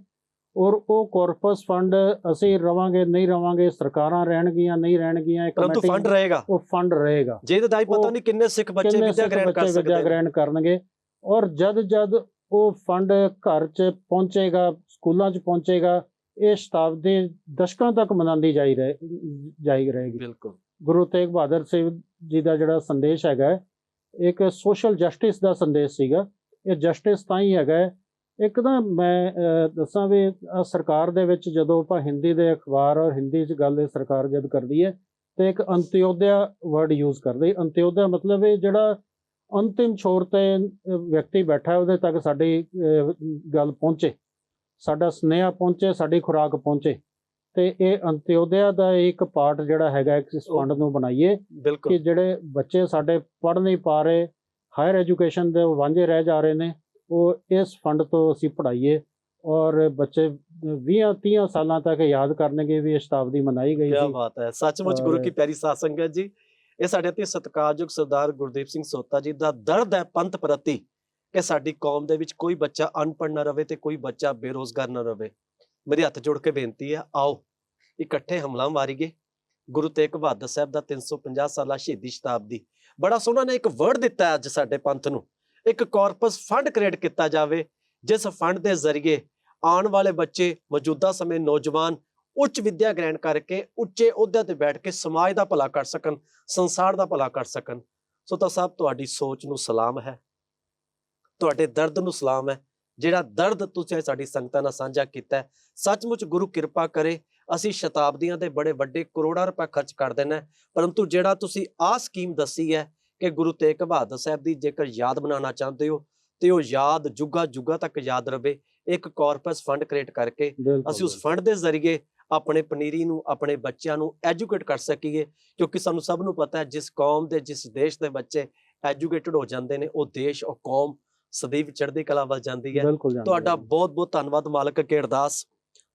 ਔਰ ਉਹ ਕਾਰਪਸ ਫੰਡ ਅਸੀਂ ਰਵਾਂਗੇ ਨਹੀਂ ਰਵਾਂਗੇ ਸਰਕਾਰਾਂ ਰਹਿਣਗੀਆਂ ਨਹੀਂ ਰਹਿਣਗੀਆਂ ਇੱਕ ਪਰੰਤੂ ਫੰਡ ਰਹੇਗਾ। ਉਹ ਫੰਡ ਰਹੇਗਾ। ਜਿਹਦੇ ਦਾ ਹੀ ਪਤਾ ਨਹੀਂ ਕਿੰਨੇ ਸਿੱਖ ਬੱਚੇ ਵਿਦਿਆ ਗ੍ਰਹਿਣ ਕਰ ਸਕਦੇ ਵਿਦਿਆ। ਗ੍ਰਹਿਣ ਕਰਨਗੇ ਔਰ ਜਦ ਜਦ ਉਹ ਫੰਡ ਘਰ 'ਚ ਪਹੁੰਚੇਗਾ ਸਕੂਲਾਂ 'ਚ ਪਹੁੰਚੇਗਾ ਇਹ ਸ਼ਤਾਬਦੀ ਦਸ਼ਕਾਂ ਤੱਕ ਮਨਾਉਂਦੀ ਜਾਈ ਰਹੇ ਜਾਈ ਰਹੇਗੀ। ਬਿਲਕੁਲ। ਗੁਰੂ ਤੇਗ ਬਹਾਦਰ ਸਾਹਿਬ ਜੀ ਦਾ ਜਿਹੜਾ ਸੰਦੇਸ਼ ਹੈਗਾ ਇੱਕ ਸੋਸ਼ਲ ਜਸਟਿਸ ਦਾ ਸੰਦੇਸ਼ ਸੀਗਾ। ਇਹ ਜਸਟਿਸ ਤਾਂ ਹੀ ਹੈਗਾ। ਇੱਕ ਨਾ ਮੈਂ ਦੱਸਾਂ ਵੀ ਸਰਕਾਰ ਦੇ ਵਿੱਚ ਜਦੋਂ ਆਪਾਂ ਹਿੰਦੀ ਦੇ ਅਖਬਾਰ ਔਰ ਹਿੰਦੀ 'ਚ ਗੱਲ ਇਹ ਸਰਕਾਰ ਜਦ ਕਰਦੀ ਹੈ ਤੇ ਇੱਕ ਅੰਤਯੋਦਿਆ ਵਰਡ ਯੂਜ਼ ਕਰਦੀ ਹੈ। ਅੰਤਯੋਦਿਆ ਮਤਲਬ ਇਹ ਜਿਹੜਾ ਅੰਤਿਮ ਛੋਰ ਤੇ ਵਿਅਕਤੀ ਬੈਠਾ ਉਹਦੇ ਤੱਕ ਸਾਡੀ ਗੱਲ ਪਹੁੰਚੇ। ਸਾਡਾ ਸੁਨੇਹਾ ਪਹੁੰਚੇ ਸਾਡੀ ਖੁਰਾਕ ਪਹੁੰਚੇ। ਤੇ ਇਹ ਅੰਤਯੋਦਿਆ ਦਾ ਇੱਕ ਪਾਰਟ ਜਿਹੜਾ ਹੈਗਾ ਇਸ ਫੰਡ ਨੂੰ ਬਣਾਈਏ ਕਿ ਜਿਹੜੇ ਬੱਚੇ ਸਾਡੇ ਪੜ੍ਹ ਨਹੀਂ ਪਾ ਰਹੇ ਹਾਇਰ ਐਜੂਕੇਸ਼ਨ ਦੇ ਵਾਂਝੇ ਰਹਿ ਜਾ ਰਹੇ ਨੇ ਉਹ ਇਸ ਫੰਡ ਤੋਂ ਅਸੀਂ ਪੜ੍ਹਾਈਏ। ਔਰ ਬੱਚੇ 20 30 ਸਾਲਾਂ ਤੱਕ ਯਾਦ ਕਰਨਗੇ ਵੀ ਇਹ ਸ਼ਤਾਬਦੀ ਮਨਾਈ ਗਈ ਕੀ ਸੀ। ਬਾਤ ਹੈ। ਸੱਚਮੁੱਚ ਗੁਰੂ ਕੀ ਪਿਆਰੀ ਸਾਧ ਸੰਗਤ ਜੀ ਇਹ ਸਾਡੇ ਅਤੀ ਸਤਿਕਾਰਯੋਗ ਸਰਦਾਰ ਗੁਰਦੀਪ ਸਿੰਘ ਸੋਤਾ ਜੀ ਦਾ ਦਰਦ ਹੈ ਪੰਥ ਪ੍ਰਤੀ। ਕਿ ਸਾਡੀ ਕੌਮ ਦੇ ਵਿੱਚ ਕੋਈ ਬੱਚਾ ਅਨਪੜ੍ਹ ਨਾ ਰਵੇ ਤੇ ਕੋਈ ਬੱਚਾ ਬੇਰੋਜ਼ਗਾਰ ਨਾ ਰਵੇ। ਮੇਰੇ ਹੱਥ ਜੋੜ ਕੇ ਬੇਨਤੀ ਹੈ, ਆਓ, ਇਕੱਠੇ ਹਮਲਾ ਮਾਰੀਏ। ਗੁਰੂ ਤੇਗ ਬਹਾਦਰ ਸਾਹਿਬ ਦਾ 350 ਸਾਲਾ ਸ਼ਹੀਦੀ ਸ਼ਤਾਬਦੀ। ਬੜਾ ਸੋਹਣਾ ਨੇ ਇੱਕ ਵਰਡ ਦਿੱਤਾ ਅੱਜ ਸਾਡੇ ਪੰਥ ਨੂੰ। ਇੱਕ ਕਾਰਪਸ ਫੰਡ ਕ੍ਰੀਏਟ ਕੀਤਾ ਜਾਵੇ, ਜਿਸ ਫੰਡ ਦੇ ਜ਼ਰੀਏ ਆਉਣ ਵਾਲੇ ਬੱਚੇ, ਮੌਜੂਦਾ ਸਮੇਂ ਨੌਜਵਾਨ ਉੱਚ ਵਿੱਦਿਆ ਗ੍ਰਹਿਣ ਕਰਕੇ ਉੱਚੇ ਅਹੁਦਿਆਂ ਤੇ ਬੈਠ ਕੇ ਸਮਾਜ ਦਾ ਭਲਾ ਕਰ ਸਕਣ, ਸੰਸਾਰ ਦਾ ਭਲਾ ਕਰ ਸਕਣ। ਸੋ ਤਾਂ ਸਾਹਿਬ, ਤੁਹਾਡੀ ਸੋਚ ਨੂੰ ਸਲਾਮ ਹੈ। ਤੁਹਾਡੇ ਦਰਦ ਨੂੰ ਸਲਾਮ ਹੈ। ਜਿਹੜਾ ਦਰਦ ਤੁਸੀਂ ਸਾਡੀ ਸੰਗਤਾਂ ਨਾਲ ਸਾਂਝਾ ਕੀਤਾ ਹੈ ਸੱਚਮੁੱਚ ਗੁਰੂ ਕਿਰਪਾ ਕਰੇ ਅਸੀਂ ਸ਼ਤਾਬਦੀਆਂ ਦੇ ਬੜੇ ਵੱਡੇ ਕਰੋੜਾਂ ਰੁਪਏ ਖਰਚ ਕਰ ਦੇਣਾ ਪਰੰਤੂ ਜਿਹੜਾ ਤੁਸੀਂ ਆਹ ਸਕੀਮ ਦੱਸੀ ਹੈ ਕਿ ਗੁਰੂ ਤੇਗ ਬਹਾਦਰ ਸਾਹਿਬ ਦੀ ਜੇਕਰ ਯਾਦ ਬਣਾਉਣਾ ਚਾਹੁੰਦੇ ਹੋ ਤੇ ਉਹ ਯਾਦ ਜੁਗਾ ਜੁਗਾ ਤੱਕ ਯਾਦ ਰਵੇ ਇੱਕ ਕਾਰਪਸ ਫੰਡ ਕ੍ਰੀਏਟ ਕਰਕੇ ਅਸੀਂ ਉਸ ਫੰਡ ਦੇ ਜ਼ਰੀਏ ਆਪਣੇ ਪਨੀਰੀ ਨੂੰ ਆਪਣੇ ਬੱਚਿਆਂ ਨੂੰ ਐਜੂਕੇਟ ਕਰ ਸਕੀਏ ਕਿਉਂਕਿ ਸਾਨੂੰ ਸਭ ਨੂੰ ਪਤਾ ਹੈ ਜਿਸ ਕੌਮ ਦੇ ਜਿਸ ਦੇਸ਼ ਦੇ ਬੱਚੇ ਐਜੂਕੇਟਡ ਹੋ ਜਾਂਦੇ ਨੇ ਉਹ ਦੇਸ਼ ਉਹ ਕੌਮ ਸਦੀਵ ਚੜ੍ਹਦੀ ਕਲਾ ਵੱਲ ਜਾਂਦੀ ਹੈ। ਤੁਹਾਡਾ। ਬਹੁਤ ਬਹੁਤ ਧੰਨਵਾਦ ਮਾਲਕ ਅੱਗੇ ਅਰਦਾਸ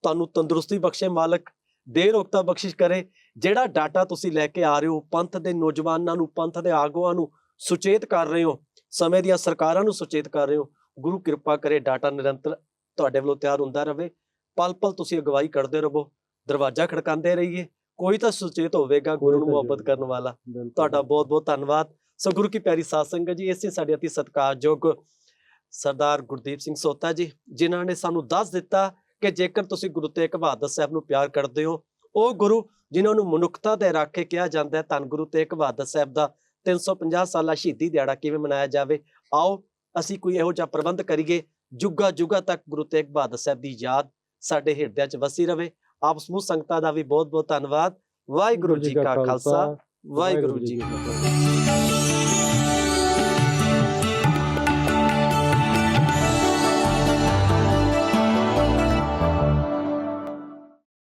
ਤੁਹਾਨੂੰ ਤੰਦਰੁਸਤੀ ਬਖਸ਼ੇ ਮਾਲਕ ਦੇਰ ਰੋਕਤਾ ਬਖਸ਼ਿਸ਼ ਕਰੇ। ਜਿਹੜਾ ਡਾਟਾ ਤੁਸੀਂ ਲੈ ਕੇ ਆ ਰਹੇ ਹੋ ਪੰਥ ਦੇ ਨੌਜਵਾਨਾਂ ਨੂੰ ਪੰਥ ਦੇ ਆਗੂਆਂ ਨੂੰ ਸੁਚੇਤ ਕਰ ਰਹੇ ਹੋ ਸਮੇਂ ਦੀਆਂ ਸਰਕਾਰਾਂ ਨੂੰ ਸੁਚੇਤ ਕਰ ਰਹੇ ਹੋ ਗੁਰੂ ਕਿਰਪਾ ਕਰੇ ਡਾਟਾ ਨਿਰੰਤਰ ਤੁਹਾਡੇ ਵੱਲੋਂ ਤਿਆਰ ਹੁੰਦਾ ਰਹੇ। ਪਲ ਪਲ ਤੁਸੀਂ ਅਗਵਾਈ ਕਰਦੇ ਰਹੋ ਦਰਵਾਜ਼ਾ ਖੜਕਾਉਂਦੇ ਰਹੀਏ। ਕੋਈ ਤਾਂ ਸੁਚੇਤ ਹੋਵੇਗਾ ਗੁਰੂ ਨੂੰ ਮੁਹੱਬਤ। ਕਰਨ ਵਾਲਾ। ਤੁਹਾਡਾ ਬਹੁਤ ਬਹੁਤ ਧੰਨਵਾਦ। ਸੋ ਗੁਰੂ ਕੀ ਪਿਆਰੀ ਸਾਧ ਸੰਗਤ ਜੀ ਇਸੇ ਸਾਡੇ ਅਤੀ ਸਤਿਕਾਰਯੋਗ ਸਰਦਾਰ ਗੁਰਦੀਪ ਸਿੰਘ ਸੋਤਾ ਜੀ ਜਿਨ੍ਹਾਂ ਨੇ ਸਾਨੂੰ ਦੱਸ ਦਿੱਤਾ ਕਿ ਜੇਕਰ ਤੁਸੀਂ ਗੁਰੂ ਤੇਗ ਬਹਾਦਰ ਸਾਹਿਬ ਨੂੰ ਪਿਆਰ ਕਰਦੇ ਹੋ ਉਹ ਗੁਰੂ ਜਿਨ੍ਹਾਂ ਨੂੰ ਮਨੁੱਖਤਾ ਦੇ ਰਾਖੇ ਕਿਹਾ ਜਾਂਦਾ ਹੈ ਧੰਨ ਗੁਰੂ ਤੇਗ ਬਹਾਦਰ ਸਾਹਿਬ ਦਾ 350 ਸਾਲਾ ਸ਼ਹੀਦੀ ਦਿਹਾੜਾ ਕਿਵੇਂ ਮਨਾਇਆ ਜਾਵੇ? ਆਓ ਅਸੀਂ ਕੋਈ ਇਹੋ ਜਿਹਾ ਪ੍ਰਬੰਧ ਕਰੀਏ ਜੁਗਾ ਜੁਗਾ ਤੱਕ ਗੁਰੂ ਤੇਗ ਬਹਾਦਰ ਸਾਹਿਬ ਦੀ ਯਾਦ ਸਾਡੇ ਹਿਰਦਿਆਂ 'ਚ ਵਸੀ ਰਵੇ। ਆਪ ਸਮੂਹ ਸੰਗਤਾਂ ਦਾ ਵੀ ਬਹੁਤ ਬਹੁਤ ਧੰਨਵਾਦ। ਵਾਹਿਗੁਰੂ ਜੀ ਕਾ ਖਾਲਸਾ ਵਾਹਿਗੁਰੂ ਜੀ ਕੀ ਫਤਿਹ।